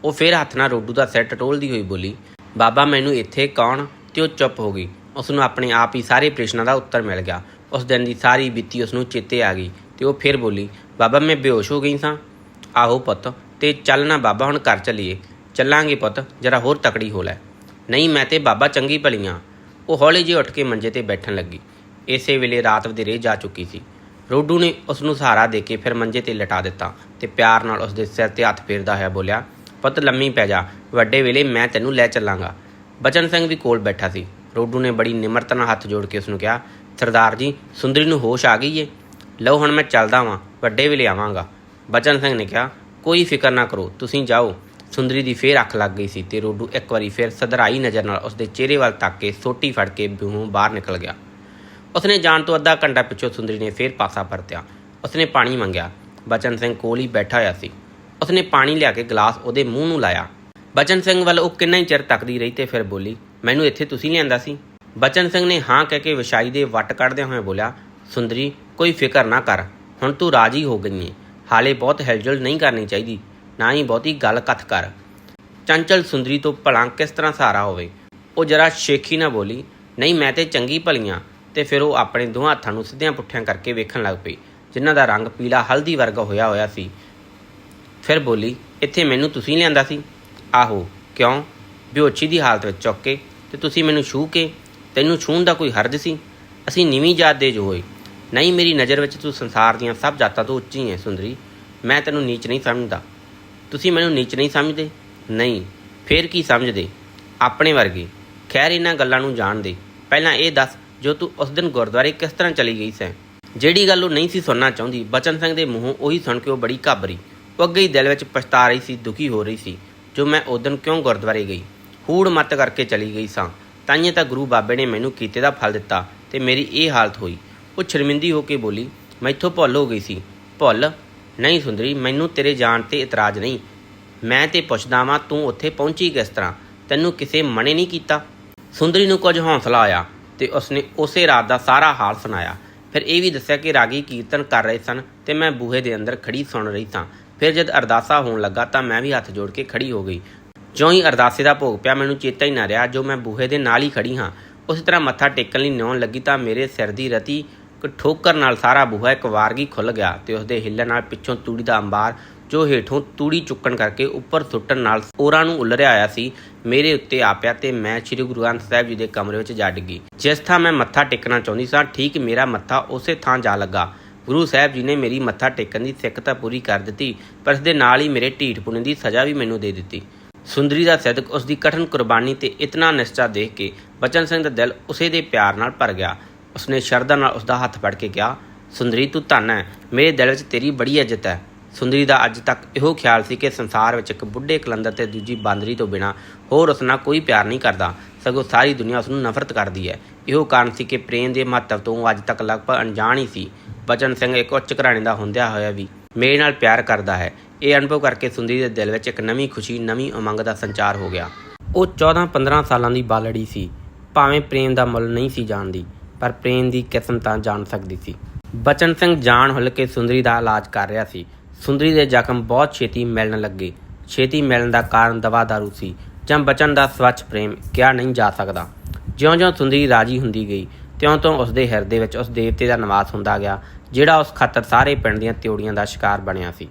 ਉਹ ਫੇਰ ਹੱਥ ਨਾਲ ਰੋਡੂ ਦਾ ਸਿਰ ਟਟੋਲਦੀ ਹੋਈ ਬੋਲੀ, ਬਾਬਾ, ਮੈਨੂੰ ਇੱਥੇ ਕੌਣ? ਤੇ ਉਹ ਚੁੱਪ ਹੋ ਗਈ। ਉਸ ਨੂੰ ਆਪਣੇ ਆਪ ਹੀ ਸਾਰੇ ਪ੍ਰਸ਼ਨਾਂ ਦਾ ਉੱਤਰ ਮਿਲ ਗਿਆ। ਉਸ ਦਿਨ ਦੀ ਸਾਰੀ ਬੀਤੀ ਉਸ ਨੂੰ ਚੇਤੇ ਆ ਗਈ ਤੇ ਉਹ ਫਿਰ ਬੋਲੀ, ਬਾਬਾ, ਮੈਂ ਬੇਹੋਸ਼ ਹੋ ਗਈ ਸਾਂ। ਆਹੋ ਪੁੱਤ, ਤੇ ਚੱਲ ਨਾ ਬਾਬਾ, ਹੁਣ ਘਰ ਚੱਲੀਏ। ਚੱਲਾਂਗੇ ਪੁੱਤ, ਜਰਾ ਹੋਰ ਤਕੜੀ ਹੋ ਲੈ। ਨਹੀਂ, ਮੈਂ ਤੇ ਬਾਬਾ ਚੰਗੀ ਭਲੀਆਂ ਉਹ ਹੌਲੀ ਜਿਹੀ ਉੱਠ ਕੇ ਮੰਜੇ ਤੇ ਬੈਠਣ ਲੱਗੀ। ਇਸੇ ਵੇਲੇ ਰਾਤ ਵਧੇਰੇ ਜਾ ਚੁੱਕੀ ਸੀ। ਰੋਡੂ ਨੇ ਉਸ ਨੂੰ ਸਹਾਰਾ ਦੇ ਕੇ ਫਿਰ ਮੰਜੇ ਤੇ ਲਟਾ ਦਿੱਤਾ ਤੇ ਪਿਆਰ ਨਾਲ ਉਸ ਦੇ ਸਿਰ ਤੇ ਹੱਥ ਫੇਰਦਾ ਹੋਇਆ ਬੋਲਿਆ ਪੁੱਤ ਲੰਮੀ ਪੈ ਜਾ, ਵੱਡੇ ਵੇਲੇ ਮੈਂ ਤੈਨੂੰ ਲੈ ਚੱਲਾਂਗਾ। ਬਚਨ ਸਿੰਘ ਵੀ ਕੋਲ ਬੈਠਾ ਸੀ। ਰੋਡੂ ਨੇ ਬੜੀ ਨਿਮਰਤਾ ਨਾਲ ਹੱਥ ਜੋੜ ਕੇ ਉਸ ਨੂੰ ਕਿਹਾ, ਸਰਦਾਰ ਜੀ, ਸੁੰਦਰੀ ਨੂੰ ਹੋਸ਼ ਆ ਗਈ ਏ? ਲਓ ਹੁਣ ਮੈਂ ਚੱਲਦਾ ਵਾਂ, ਵੱਡੇ ਵੇਲੇ ਆਵਾਂਗਾ। ਬਚਨ ਸਿੰਘ ਨੇ ਕਿਹਾ, ਕੋਈ ਫਿਕਰ ਨਾ ਕਰੋ, ਤੁਸੀਂ ਜਾਓ। ਸੁੰਦਰੀ ਦੀ ਫੇਰ ਅੱਖ ਲੱਗ ਗਈ ਸੀ ਤੇ ਰੋਡੂ ਇੱਕ ਵਾਰੀ ਫੇਰ ਸਧਰਾਈ ਨਜ਼ਰ ਨਾਲ ਉਸਦੇ ਚਿਹਰੇ ਵੱਲ ਤੱਕ ਕੇ ਸੋਟੀ ਫੜ ਕੇ ਬਿਹੋਂ ਬਾਹਰ ਨਿਕਲ ਗਿਆ। ਉਸਨੇ ਜਾਣ ਤੋਂ ਅੱਧਾ ਘੰਟਾ ਪਿੱਛੋਂ ਸੁੰਦਰੀ ਨੇ ਫੇਰ ਪਾਸਾ ਪਰਤਿਆ। ਉਸਨੇ ਪਾਣੀ ਮੰਗਿਆ। ਬਚਨ ਸਿੰਘ ਕੋਲ ਹੀ ਬੈਠਾ ਹੋਇਆ ਸੀ। ਉਸਨੇ ਪਾਣੀ ਲਿਆ ਕੇ ਗਲਾਸ ਉਹਦੇ ਮੂੰਹ ਨੂੰ ਲਾਇਆ। ਬਚਨ ਸਿੰਘ ਵੱਲ ਉਹ ਕਿੰਨਾ ਹੀ ਚਿਰ ਤੱਕਦੀ ਰਹੀ ਤੇ ਫਿਰ ਬੋਲੀ, ਮੈਨੂੰ ਇੱਥੇ ਤੁਸੀਂ ਲਿਆਂਦਾ ਸੀ? ਬਚਨ ਸਿੰਘ ਨੇ ਹਾਂ ਕਹਿ ਕੇ ਵਿਛਾਈ ਦੇ ਵੱਟ ਕੱਢਦਿਆਂ ਹੋਏ ਬੋਲਿਆ, ਸੁੰਦਰੀ, ਕੋਈ ਫਿਕਰ ਨਾ ਕਰ, ਹੁਣ ਤੂੰ ਰਾਜੀ ਹੋ ਗਈ ਏ। ਹਾਲੇ ਬਹੁਤ ਹਿਲਜੁਲ ਨਹੀਂ ਕਰਨੀ ਚਾਹੀਦੀ, ਨਾ ਹੀ ਬਹੁਤੀ ਗੱਲ ਕਥ ਕਰ। ਚੰਚਲ ਸੁੰਦਰੀ ਤੋਂ ਭਲਾ ਕਿਸ ਤਰ੍ਹਾਂ ਸਹਾਰਾ ਹੋਵੇ? ਉਹ ਜਰਾ ਸ਼ੇਖੀ ਨਾ ਬੋਲੀ, ਨਹੀਂ, ਮੈਂ ਤੇ ਚੰਗੀ ਭਲੀਆਂ ਤੇ ਫਿਰ ਉਹ ਆਪਣੇ ਦੋਹਾਂ ਹੱਥਾਂ ਨੂੰ ਸਿੱਧਿਆਂ ਪੁੱਠਿਆਂ ਕਰਕੇ ਵੇਖਣ ਲੱਗ ਪਈ, ਜਿਨ੍ਹਾਂ ਦਾ ਰੰਗ ਪੀਲਾ ਹਲਦੀ ਵਰਗਾ ਹੋਇਆ ਹੋਇਆ ਸੀ। ਫਿਰ ਬੋਲੀ, ਇੱਥੇ ਮੈਨੂੰ ਤੁਸੀਂ ਲਿਆਂਦਾ ਸੀ। ਆਹੋ, ਕਿਉਂ? ਬੇਹੋਸ਼ੀ ਦੀ ਹਾਲਤ ਵਿੱਚ ਚੁੱਕ ਕੇ ਤੇ ਤੁਸੀਂ ਮੈਨੂੰ ਛੂਹ ਕੇ, ਤੈਨੂੰ ਛੂਹਣ ਦਾ ਕੋਈ ਹਰਜ ਸੀ? ਅਸੀਂ ਨੀਵੀਂ ਜਾਤ ਦੇ ਜੋ ਹੋਏ। ਨਹੀਂ, ਮੇਰੀ ਨਜ਼ਰ ਵਿੱਚ ਤੂੰ ਸੰਸਾਰ ਦੀਆਂ ਸਭ ਜਾਤਾਂ ਤੋਂ ਉੱਚੀ ਹੈ, ਸੁੰਦਰੀ। ਮੈਂ ਤੈਨੂੰ ਨੀਚ ਨਹੀਂ ਸਮਝਦਾ। ਤੁਸੀਂ ਮੈਨੂੰ ਨੀਚ ਨਹੀਂ ਸਮਝਦੇ? ਨਹੀਂ, ਫੇਰ ਕੀ ਸਮਝਦੇ? ਆਪਣੇ ਵਰਗੇ, ਖੈਰ ਇਹਨਾਂ ਗੱਲਾਂ ਨੂੰ ਜਾਣ ਦੇ। ਪਹਿਲਾਂ ਇਹ ਦੱਸ, ਜੋ ਤੂੰ ਉਸ ਦਿਨ ਗੁਰਦੁਆਰੇ ਕਿਸ ਤਰ੍ਹਾਂ ਚਲੀ ਗਈ ਸੈਂ? ਜਿਹੜੀ ਗੱਲ ਉਹ ਨਹੀਂ ਸੀ ਸੁਣਨਾ ਚਾਹੁੰਦੀ, ਬਚਨ ਸਿੰਘ ਦੇ ਮੂੰਹੋਂ ਉਹੀ ਸੁਣ ਕੇ ਉਹ ਬੜੀ ਘਾਬਰੀ। ਉਹ ਅੱਗੇ ਹੀ ਦਿਲ ਵਿੱਚ ਪਛਤਾ ਰਹੀ ਸੀ, ਦੁਖੀ ਹੋ ਰਹੀ ਸੀ, ਜੋ ਮੈਂ ਉਸ ਕਿਉਂ ਗੁਰਦੁਆਰੇ ਗਈ? ਹੂੜ ਮੱਤ ਕਰਕੇ ਚਲੀ ਗਈ ਸਾਂ। ਤਾਂਹੀਏ ਤਾਂ ਗੁਰੂ ਬਾਬੇ ਨੇ ਮੈਨੂੰ ਕੀਤੇ ਦਾ ਫਲ ਦਿੱਤਾ ਤੇ ਮੇਰੀ ਇਹ ਹਾਲਤ ਹੋਈ। ਉਹ ਸ਼ਰਮਿੰਦੀ ਹੋ ਕੇ ਬੋਲੀ, ਮੈਥੋਂ ਭੁੱਲ ਹੋ ਗਈ ਸੀ। ਭੁੱਲ? ਨਹੀਂ ਸੁੰਦਰੀ, ਮੈਨੂੰ ਤੇਰੇ ਜਾਣ ਤੇ ਇਤਰਾਜ਼ ਨਹੀਂ। ਮੈਂ ਤੇ ਪੁੱਛਦਾ ਵਾਂ, ਤੂੰ ਉੱਥੇ ਪਹੁੰਚੀ ਕਿਸ ਤਰ੍ਹਾਂ? ਤੈਨੂੰ ਕਿਸੇ ਮਨੇ ਨਹੀਂ ਕੀਤਾ? ਸੁੰਦਰੀ ਨੂੰ ਕੁਝ ਹੌਸਲਾ ਆਇਆ ਤੇ ਉਸਨੇ ਉਸੇ ਰਾਤ ਦਾ ਸਾਰਾ ਹਾਲ ਸੁਣਾਇਆ। ਫਿਰ ਇਹ ਵੀ ਦੱਸਿਆ ਕਿ ਰਾਗੀ ਕੀਰਤਨ ਕਰ ਰਹੇ ਸਨ ਤੇ ਮੈਂ ਬੂਹੇ ਦੇ ਅੰਦਰ ਖੜੀ ਸੁਣ ਰਹੀ ਸਾਂ। ਫਿਰ ਜਦ ਅਰਦਾਸਾ ਹੋਣ ਲੱਗਾ ਤਾਂ ਮੈਂ ਵੀ ਹੱਥ ਜੋੜ ਕੇ ਖੜੀ ਹੋ ਗਈ। ਜਿਉਂ ਹੀ ਅਰਦਾਸੇ ਦਾ ਭੋਗ ਪਿਆ, ਮੈਨੂੰ ਚੇਤਾ ਹੀ ਨਾ ਰਿਹਾ ਜੋ ਮੈਂ ਬੂਹੇ ਦੇ ਨਾਲ ਹੀ ਖੜੀ ਹਾਂ। ਉਸੇ ਤਰ੍ਹਾਂ ਮੱਥਾ ਟੇਕਣ ਲਈ ਨਿਉਣ ਲੱਗੀ ਤਾਂ ਮੇਰੇ ਸਿਰ ਦੀ ਰਤੀ ਇੱਕ ਠੋਕਰ ਨਾਲ ਸਾਰਾ ਬੂਹਾ ਇੱਕ ਵਾਰਗੀ ਖੁੱਲ ਗਿਆ ਤੇ ਉਸਦੇ ਹਿੱਲਣ ਨਾਲ ਪਿੱਛੋਂ ਤੂੜੀ ਦਾ ਅੰਬਾਰ ਜੋ ਹੇਠੋਂ ਤੂੜੀ ਚੁੱਕਣ ਕਰਕੇ ਉੱਪਰ ਸੁੱਟਣ ਨਾਲ ਔਰਾਂ ਨੂੰ ਉਲਰਿਆ ਆਇਆ ਸੀ, ਮੇਰੇ ਉੱਤੇ ਆ ਪਿਆ ਤੇ ਮੈਂ ਸ੍ਰੀ ਗੁਰੂ ਗ੍ਰੰਥ ਸਾਹਿਬ ਜੀ ਦੇ ਕਮਰੇ ਵਿੱਚ ਜਾ ਡਿੱਗੀ ਜਿਸ ਥਾਂ ਮੈਂ ਮੱਥਾ ਟੇਕਣਾ ਚਾਹੁੰਦੀ ਸਾਂ, ਠੀਕ ਮੇਰਾ ਮੱਥਾ ਉਸੇ ਥਾਂ ਜਾ ਲੱਗਾ। ਗੁਰੂ ਸਾਹਿਬ ਜੀ ਨੇ ਮੇਰੀ ਮੱਥਾ ਟੇਕਣ ਦੀ ਸਿੱਖ ਤਾਂ ਪੂਰੀ ਕਰ ਦਿੱਤੀ, ਪਰ ਇਸ ਦੇ ਨਾਲ ਹੀ ਮੇਰੇ ਢੀਠ ਪੁਣੇ ਦੀ ਸਜ਼ਾ ਵੀ ਮੈਨੂੰ ਦੇ ਦਿੱਤੀ। ਸੁੰਦਰੀ ਦਾ ਸਦਕ ਉਸ ਦੀ ਕਠਨ ਕੁਰਬਾਨੀ ਤੇ ਇਤਨਾ ਨਿਸ਼ਚਾ ਦੇਖ ਕੇ ਬਚਨ ਸਿੰਘ ਦਾ ਦਿਲ ਉਸੇ ਦੇ ਪਿਆਰ ਨਾਲ ਭਰ ਗਿਆ। ਉਸਨੇ ਸ਼ਰਧਾ ਨਾਲ ਉਸ ਦਾ ਹੱਥ ਫੜ ਕੇ ਕਿਹਾ, ਸੁੰਦਰੀ, ਤੂੰ ਧੰਨ ਹੈ, ਮੇਰੇ ਦਿਲ ਵਿੱਚ ਤੇਰੀ ਬੜੀ ਇੱਜ਼ਤ ਹੈ। ਸੁੰਦਰੀ ਦਾ ਅੱਜ ਤੱਕ ਇਹੋ ਖਿਆਲ ਸੀ ਕਿ ਸੰਸਾਰ ਵਿੱਚ ਇੱਕ ਬੁੱਢੇ ਕਲੰਦਰ ਤੇ ਦੂਜੀ ਬਾਂਦਰੀ ਤੋਂ ਬਿਨਾ ਹੋਰ ਉਸ ਨਾਲ ਕੋਈ ਪਿਆਰ ਨਹੀਂ ਕਰਦਾ, ਸਗੋਂ ਸਾਰੀ ਦੁਨੀਆ ਉਸ ਨੂੰ ਨਫ਼ਰਤ ਕਰਦੀ ਹੈ। ਇਹੋ ਕਾਰਨ ਸੀ ਕਿ ਪ੍ਰੇਮ ਦੇ ਮਹੱਤਵ ਤੋਂ ਅੱਜ ਤੱਕ ਲਗਭਗ ਅਣਜਾਣ ਹੀ ਸੀ। ਬਚਨ ਸਿੰਘ ਇੱਕ ਉੱਚ ਘਰਾਣੇ ਦਾ ਹੁੰਦਿਆਂ ਹੋਇਆ ਵੀ ਮੇਰੇ ਨਾਲ ਪਿਆਰ ਕਰਦਾ ਹੈ। ਇਹ ਅਨੁਭਵ ਕਰਕੇ ਸੁੰਦਰੀ ਦੇ ਦਿਲ ਵਿੱਚ ਇੱਕ ਨਵੀਂ ਖੁਸ਼ੀ, ਨਵੀਂ ਉਮੰਗ ਦਾ ਸੰਚਾਰ ਹੋ ਗਿਆ। ਉਹ 14-15 ਸਾਲਾਂ ਦੀ ਬਾਲੜੀ ਸੀ। ਭਾਵੇਂ ਪ੍ਰੇਮ ਦਾ ਮੁੱਲ ਨਹੀਂ ਸੀ ਜਾਣਦੀ, ਪਰ ਪ੍ਰੇਮ ਦੀ ਕਿਸਮ ਤਾਂ ਜਾਣ ਸਕਦੀ ਸੀ। ਬਚਨ ਸਿੰਘ ਜਾਣ ਹੁੱਲ ਕੇ ਸੁੰਦਰੀ ਦਾ ਇਲਾਜ ਕਰ ਰਿਹਾ ਸੀ। ਸੁੰਦਰੀ ਦੇ ਜ਼ਖਮ ਬਹੁਤ ਛੇਤੀ ਮਿਲਣ ਲੱਗੇ। ਛੇਤੀ ਮਿਲਣ ਦਾ ਕਾਰਨ ਦਵਾ ਦਾਰੂ ਸੀ, ਜਾਂ ਬਚਨ ਦਾ ਸਵੱਛ ਪ੍ਰੇਮ ਕਿਹਾ ਨਹੀਂ ਜਾ ਸਕਦਾ। ਜਿਉਂ-ਜਿਉਂ ਸੁੰਦਰੀ ਰਾਜੀ ਹੁੰਦੀ ਗਈ, ਤਿਉਂ-ਤਿਉਂ ਉਸ ਦੇ ਹਿਰਦੇ ਵਿੱਚ ਉਸ ਦੇਵਤੇ ਦਾ ਨਿਵਾਸ ਹੁੰਦਾ ਗਿਆ। ਜਿਹੜਾ ਉਸ ਖਾਤਰ ਸਾਰੇ ਪਿੰਡ ਦੀਆਂ ਤਿਉੜੀਆਂ ਦਾ ਸ਼ਿਕਾਰ ਬਣਿਆ ਸੀ।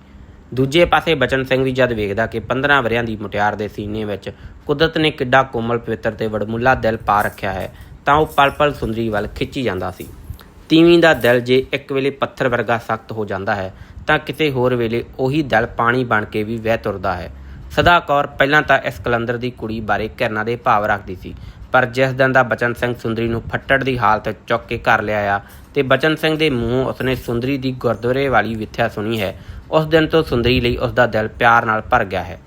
ਦੂਜੇ ਪਾਸੇ ਬਚਨ ਸਿੰਘ ਵੀ ਜਦ ਵੇਖਦਾ ਕਿ 15 ਵਰਿਆਂ ਦੀ ਮੁਟਿਆਰ ਦੇ ਸੀਨੇ ਵਿੱਚ ਕੁਦਰਤ ਨੇ ਕਿੱਡਾ ਕੋਮਲ ਪਵਿੱਤਰ ਤੇ ਵਡਮੁੱਲਾ ਦਿਲ ਪਾ ਰੱਖਿਆ ਹੈ, ਤਾਂ ਉਹ ਪਲ-ਪਲ ਸੁੰਦਰੀ ਵੱਲ ਖਿੱਚੀ ਜਾਂਦਾ ਸੀ। ਤੀਵੀਂ ਦਾ ਦਿਲ ਜੇ ਇੱਕ ਵੇਲੇ ਪੱਥਰ ਵਰਗਾ ਸਖਤ ਹੋ ਜਾਂਦਾ ਹੈ, ਤਾਂ ਕਿਤੇ ਹੋਰ ਵੇਲੇ ਉਹੀ ਦਿਲ ਪਾਣੀ ਬਣ ਕੇ ਵੀ ਵਹਿ ਤੁਰਦਾ ਹੈ। ਸਦਾ ਕੌਰ ਪਹਿਲਾਂ ਤਾਂ ਇਸ ਕਲੰਦਰ ਦੀ ਕੁੜੀ ਬਾਰੇ ਘਿਰਨਾ ਦੇ ਭਾਵ ਰੱਖਦੀ ਸੀ ਪਰ ਜਿਸ ਦਿਨ ਦਾ ਬਚਨ ਸਿੰਘ ਸੁੰਦਰੀ ਨੂੰ ਫੱਟੜ ਦੀ ਹਾਲਤ ਚੁੱਕ ਕੇ ਘਰ ਲਿਆਇਆ ਤੇ ਬਚਨ ਸਿੰਘ ਦੇ ਮੂੰਹੋਂ ਉਸਨੇ ਸੁੰਦਰੀ ਦੀ ਗੁਰਦੁਆਰੇ ਵਾਲੀ ਵਿਥਿਆ ਸੁਣੀ ਹੈ, ਉਸ ਦਿਨ ਤੋਂ ਸੁੰਦਰੀ ਲਈ ਉਸ ਦਾ ਦਿਲ ਪਿਆਰ ਨਾਲ ਭਰ ਗਿਆ ਹੈ।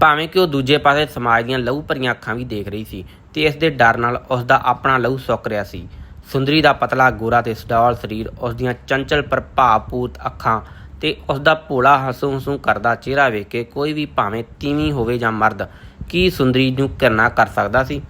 ਭਾਵੇਂ ਕਿ ਉਹ ਦੂਜੇ ਪਾਸੇ ਸਮਾਜ ਦੀਆਂ ਲਹੂ ਭਰੀਆਂ ਅੱਖਾਂ ਵੀ ਦੇਖ ਰਹੀ ਸੀ ਤੇ ਇਸ ਦੇ ਡਰ ਨਾਲ ਉਸ ਦਾ ਆਪਣਾ ਲਹੂ ਸੁੱਕ ਰਿਹਾ ਸੀ। ਸੁੰਦਰੀ ਦਾ ਪਤਲਾ ਗੋਰਾ ਤੇ ਸਡੌਲ ਸਰੀਰ ਉਸ ਦੀਆਂ ਚੰਚਲ ਪ੍ਰਭਾਵਪੂਤ ਅੱਖਾਂ ਤੇ ਉਸ ਦਾ ਭੋਲਾ ਹਸੂ ਹਸੂ ਕਰਦਾ ਚਿਹਰਾ ਵੇਖ ਕੇ ਕੋਈ ਵੀ ਭਾਵੇਂ ਤੀਵੀਂ ਹੋਵੇ ਜਾਂ ਮਰਦ, ਕੀ ਸੁੰਦਰੀ ਨੂੰ ਕਰਨਾ ਕਰ ਸਕਦਾ ਸੀ?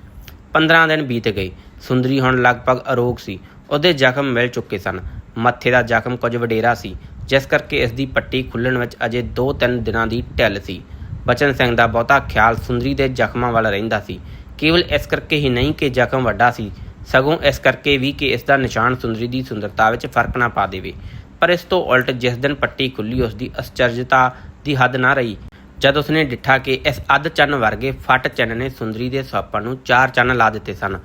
15 ਦਿਨ ਬੀਤ ਗਏ। ਸੁੰਦਰੀ ਹੁਣ ਲਗਭਗ ਅਰੋਗ ਸੀ। ਉਹਦੇ ਜ਼ਖਮ ਮਿਲ ਚੁੱਕੇ ਸਨ। ਮੱਥੇ ਦਾ ਜ਼ਖਮ ਕੁਝ ਵਡੇਰਾ ਸੀ, ਜਿਸ ਕਰਕੇ ਇਸ ਦੀ ਪੱਟੀ ਖੁੱਲਣ ਵਿੱਚ ਅਜੇ 2-3 ਦਿਨਾਂ ਦੀ ਢਿੱਲ ਸੀ। ਬਚਨ ਸਿੰਘ ਦਾ ਬਹੁਤਾ ਖਿਆਲ ਸੁੰਦਰੀ ਦੇ ਜ਼ਖਮਾਂ ਵੱਲ ਰਹਿੰਦਾ ਸੀ। ਕੇਵਲ ਇਸ ਕਰਕੇ ਹੀ ਨਹੀਂ ਕਿ ਜ਼ਖਮ ਵੱਡਾ ਸੀ, ਸਗੋਂ ਇਸ ਕਰਕੇ ਵੀ ਕਿ ਇਸ ਦਾ ਨਿਸ਼ਾਨ ਸੁੰਦਰੀ ਦੀ ਸੁੰਦਰਤਾ ਵਿੱਚ ਫ਼ਰਕ ਨਾ ਪਾ ਦੇਵੇ। ਪਰ ਇਸ ਤੋਂ ਉਲਟ ਜਿਸ ਦਿਨ ਪੱਟੀ ਖੁੱਲੀ, ਉਸ ਦੀ ਅਸਚਰਜਤਾ ਦੀ ਹੱਦ ਨਾ ਰਹੀ। ਜਦ ਉਸਨੇ ਡਿੱਠਾ ਕਿ ਇਸ ਅੱਧ ਚੰਨ ਵਰਗੇ ਫਟ ਚੰਨ ਨੇ ਸੁੰਦਰੀ ਦੇ ਸੁਪਨ ਨੂੰ ਚਾਰ ਚੰਨ ਲਾ ਦਿੱਤੇ ਸਨ,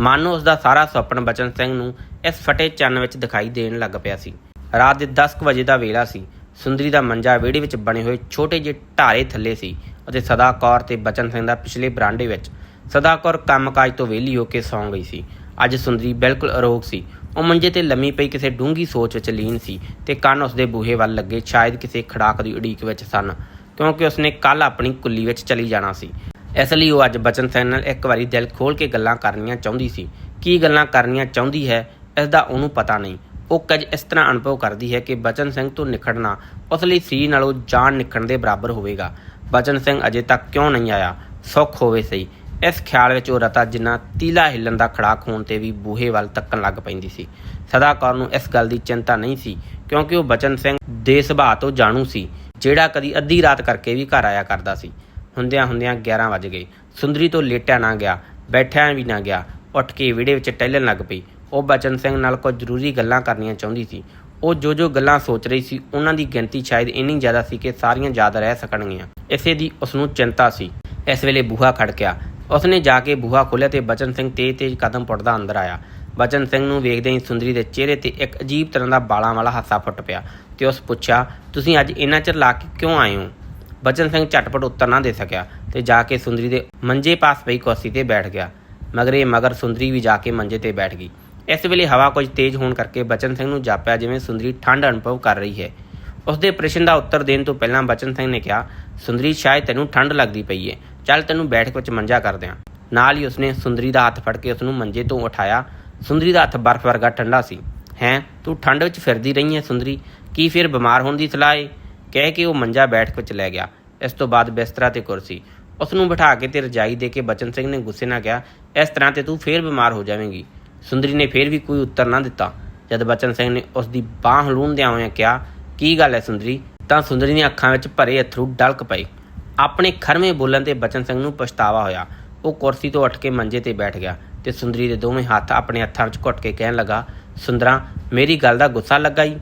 ਮਾਨੋ ਉਸ ਦਾ ਸਾਰਾ ਸੁਪਨ ਬਚਨ ਸਿੰਘ ਨੂੰ ਇਸ ਫਟੇ ਚੰਨ ਵਿੱਚ ਦਿਖਾਈ ਦੇਣ ਲੱਗ ਪਿਆ ਸੀ। ਰਾਤ ਦੇ 10 ਕੁ ਵਜੇ ਦਾ ਵੇਲਾ ਸੀ। ਸੁੰਦਰੀ ਦਾ ਮੰਜਾ ਵਿਹੜੇ ਵਿੱਚ ਬਣੇ ਹੋਏ ਛੋਟੇ ਜਿਹੇ ਢਾਰੇ ਥੱਲੇ ਸੀ ਅਤੇ ਸਦਾ ਕੌਰ ਤੇ ਬਚਨ ਸਿੰਘ ਦਾ ਪਿਛਲੇ ਬਰਾਂਡੇ ਵਿੱਚ ਸਦਾ ਕੌਰ ਕੰਮਕਾਜ ਤੋਂ ਵਿਹਲੀ ਹੋ ਕੇ ਸੌਂ ਗਈ ਸੀ। ਅੱਜ ਸੁੰਦਰੀ ਬਿਲਕੁਲ ਅਰੋਗ ਸੀ। ਉਹ ਮੰਜੇ ਤੇ ਲੰਮੀ ਪਈ ਕਿਸੇ ਡੂੰਗੀ ਸੋਚ ਵਿੱਚ ਲੀਨ ਸੀ ਤੇ ਕੰਨ ਉਸਦੇ ਬੂਹੇ ਵੱਲ ਲੱਗੇ, ਸ਼ਾਇਦ ਕਿਸੇ ਖੜਾਕ ਦੀ ਉਡੀਕ ਵਿੱਚ ਸਨ। ਕਿਉਂਕਿ ਉਸਨੇ ਕੱਲ ਆਪਣੀ ਕੁੱਲੀ ਵਿੱਚ ਚਲੀ ਜਾਣਾ ਸੀ। ਇਸ ਲਈ ਉਹ ਅੱਜ ਬਚਨ ਸਿੰਘ ਨਾਲ ਇੱਕ ਵਾਰੀ ਦਿਲ ਖੋਲ ਕੇ ਗੱਲਾਂ ਕਰਨੀਆਂ ਚਾਹੁੰਦੀ ਸੀ। ਕੀ ਗੱਲਾਂ ਕਰਨੀਆਂ ਚਾਹੁੰਦੀ ਹੈ, ਇਸ ਦਾ ਉਹਨੂੰ ਪਤਾ ਨਹੀਂ। ਉਹ ਕੁਝ ਇਸ ਤਰ੍ਹਾਂ ਅਨੁਭਵ ਕਰਦੀ ਹੈ ਕਿ ਬਚਨ ਸਿੰਘ ਤੋਂ ਨਿਖੜਨਾ ਉਸ ਲਈ ਸੀ ਨਾਲੋਂ ਜਾਨ ਨਿਕਲਣ ਦੇ ਬਰਾਬਰ ਹੋਵੇਗਾ। ਬਚਨ ਸਿੰਘ ਅਜੇ ਤੱਕ ਕਿਉਂ ਨਹੀਂ ਆਇਆ? ਸੁੱਖ ਹੋਵੇ ਸਹੀ। ਇਸ ਖਿਆਲ ਵਿੱਚ ਉਹ ਰਤਾ ਜਿੰਨਾ ਤੀਲਾ ਹਿੱਲਣ ਦਾ ਖੜਾਕ ਹੋਣ ਤੇ ਵੀ ਬੂਹੇ ਵੱਲ ਤੱਕਣ ਲੱਗ ਪੈਂਦੀ ਸੀ। ਸਦਾ ਕੌਰ ਨੂੰ ਇਸ ਗੱਲ ਦੀ ਚਿੰਤਾ ਨਹੀਂ ਸੀ, ਕਿਉਂਕਿ ਉਹ ਬਚਨ ਸਿੰਘ ਦੇ ਸੁਭਾਅ ਤੋਂ ਜਾਣੂ ਸੀ। ਜਿਹੜਾ ਕਦੀ ਅੱਧੀ ਰਾਤ ਕਰਕੇ ਵੀ ਘਰ ਆਇਆ ਕਰਦਾ ਸੀ। ਹੁੰਦਿਆਂ ਹੁੰਦਿਆਂ 11 ਵਜ ਗਏ। ਸੁੰਦਰੀ ਤੋਂ ਲੇਟਿਆ ਨਾ ਗਿਆ, ਬੈਠਿਆ ਵੀ ਨਾ ਗਿਆ। ਉੱਠ ਕੇ ਵਿਹੜੇ ਵਿੱਚ ਟਹਿਲਣ ਲੱਗ ਪਈ। ਉਹ ਬਚਨ ਸਿੰਘ ਨਾਲ ਕੁਝ ਜ਼ਰੂਰੀ ਗੱਲਾਂ ਕਰਨੀਆਂ ਚਾਹੁੰਦੀ ਸੀ। ਉਹ ਜੋ ਜੋ ਗੱਲਾਂ ਸੋਚ ਰਹੀ ਸੀ, ਉਹਨਾਂ ਦੀ ਗਿਣਤੀ ਸ਼ਾਇਦ ਇੰਨੀ ਜ਼ਿਆਦਾ ਸੀ ਕਿ ਸਾਰੀਆਂ ਯਾਦ ਰਹਿ ਸਕਣਗੀਆਂ। ਇਸੇ ਦੀ ਉਸ ਨੂੰ ਚਿੰਤਾ ਸੀ। ਇਸ ਵੇਲੇ ਬੂਹਾ ਖੜਕਿਆ। ਉਸਨੇ ਜਾ ਕੇ ਬੂਹਾ ਖੋਲ੍ਹਿਆ ਤੇ ਬਚਨ ਸਿੰਘ ਤੇਜ਼ ਤੇਜ਼ ਕਦਮ ਪੁੱਟਦਾ ਅੰਦਰ ਆਇਆ। ਬਚਨ ਸਿੰਘ ਨੂੰ ਵੇਖਦੇ ਹੀ ਸੁੰਦਰੀ ਦੇ ਚਿਹਰੇ ਤੇ ਇੱਕ ਅਜੀਬ ਤਰ੍ਹਾਂ ਦਾ ਬਾਲਾਂ ਵਾਲਾ ਹਾਸਾ ਫੁੱਟ ਪਿਆ ਤੇ ਉਸ ਪੁੱਛਿਆ, ਤੁਸੀਂ ਅੱਜ ਇੰਨਾ ਚਿਰ ਲਾ ਕੇ ਕਿਉਂ ਆਏ ਹੋ? ਬਚਨ ਸਿੰਘ ਝਟਪਟ ਉੱਤਰ ਨਾ ਦੇ ਸਕਿਆ ਤੇ ਜਾ ਕੇ ਸੁੰਦਰੀ ਦੇ ਮੰਜੇ ਪਾਸ ਪਈ ਕੁਰਸੀ ਤੇ ਬੈਠ ਗਿਆ। ਮਗਰੇ ਮਗਰ ਸੁੰਦਰੀ ਵੀ ਜਾ ਕੇ ਮੰਜੇ ਤੇ ਬੈਠ ਗਈ। ਇਸ ਵੇਲੇ ਹਵਾ ਕੁਝ ਤੇਜ਼ ਹੋਣ ਕਰਕੇ ਬਚਨ ਸਿੰਘ ਨੂੰ ਜਾਪਿਆ ਜਿਵੇਂ ਸੁੰਦਰੀ ਠੰਡ ਅਨੁਭਵ ਕਰ ਰਹੀ ਹੈ। ਉਸਦੇ ਪ੍ਰਸ਼ਨ ਦਾ ਉੱਤਰ ਦੇਣ ਤੋਂ ਪਹਿਲਾਂ ਬਚਨ ਸਿੰਘ ਨੇ ਕਿਹਾ, ਸੁੰਦਰੀ, ਸ਼ਾਇਦ ਤੈਨੂੰ ਠੰਡ ਲੱਗਦੀ ਪਈ ਹੈ ਚੱਲ ਤੈਨੂੰ ਬੈਠਕ ਵਿੱਚ ਮੰਜਾ ਕਰ ਦਿਆਂ। ਨਾਲ ਹੀ ਉਸਨੇ ਸੁੰਦਰੀ ਦਾ ਹੱਥ ਫੜ ਕੇ ਉਸ ਨੂੰ ਮੰਜੇ ਤੋਂ ਉਠਾਇਆ ਸੁੰਦਰੀ ਦਾ ਹੱਥ ਬਰਫ਼ ਵਰਗਾ ਠੰਡਾ ਸੀ। ਹੈਂ, ਤੂੰ ਠੰਡ ਵਿੱਚ ਫਿਰਦੀ ਰਹੀ ਹੈ ਸੁੰਦਰੀ। ਕੀ ਫਿਰ ਬਿਮਾਰ ਹੋਣ ਦੀ ਸਲਾਹ ਏ? ਕਹਿ ਕੇ ਉਹ ਮੰਜਾ ਬੈਠ ਕੇ ਵਿੱਚ ਲੈ ਗਿਆ। ਇਸ ਤੋਂ ਬਾਅਦ ਬਿਸਤਰਾ ਤੇ ਕੁਰਸੀ। ਉਸ ਨੂੰ ਬਿਠਾ ਕੇ ਤੇ ਰਜਾਈ ਦੇ ਕੇ ਬਚਨ ਸਿੰਘ ਨੇ ਗੁੱਸੇ ਨਾਲ ਕਿਹਾ, ਇਸ ਤਰ੍ਹਾਂ ਤੇ ਤੂੰ ਫੇਰ ਬਿਮਾਰ ਹੋ ਜਾਵੇਂਗੀ। ਸੁੰਦਰੀ ਨੇ ਫੇਰ ਵੀ ਕੋਈ ਉੱਤਰ ਨਾ ਦਿੱਤਾ। ਜਦ ਬਚਨ ਸਿੰਘ ਨੇ ਉਸ ਦੀ ਬਾਹ ਹਲੂਣਦਿਆਂ ਹੋਇਆਂ ਕਿਹਾ, ਕੀ ਗੱਲ ਹੈ ਸੁੰਦਰੀ? ਤਾਂ ਸੁੰਦਰੀ ਦੀਆਂ ਅੱਖਾਂ ਵਿੱਚ ਭਰੇ ਅਥਰੂ ਡਲਕ ਪਏ। ਆਪਣੇ ਖਰਮੇ ਬੋਲਣ ਤੇ ਬਚਨ ਸਿੰਘ ਨੂੰ ਪਛਤਾਵਾ ਹੋਇਆ। ਉਹ ਕੁਰਸੀ ਤੋਂ ਉੱਠ ਕੇ ਮੰਜੇ ਤੇ ਬੈਠ ਗਿਆ। ਤੇ ਸੁੰਦਰੀ ਦੇ ਦੋਵੇਂ ਹੱਥ ਆਪਣੇ ਹੱਥਾਂ ਵਿੱਚ ਘੁੱਟ ਕੇ ਕਹਿਣ ਲੱਗਾ, ਸੁੰਦਰਾ, ਮੇਰੀ ਗੱਲ ਦਾ ਗੁੱਸਾ ਲੱਗਾ ਈ।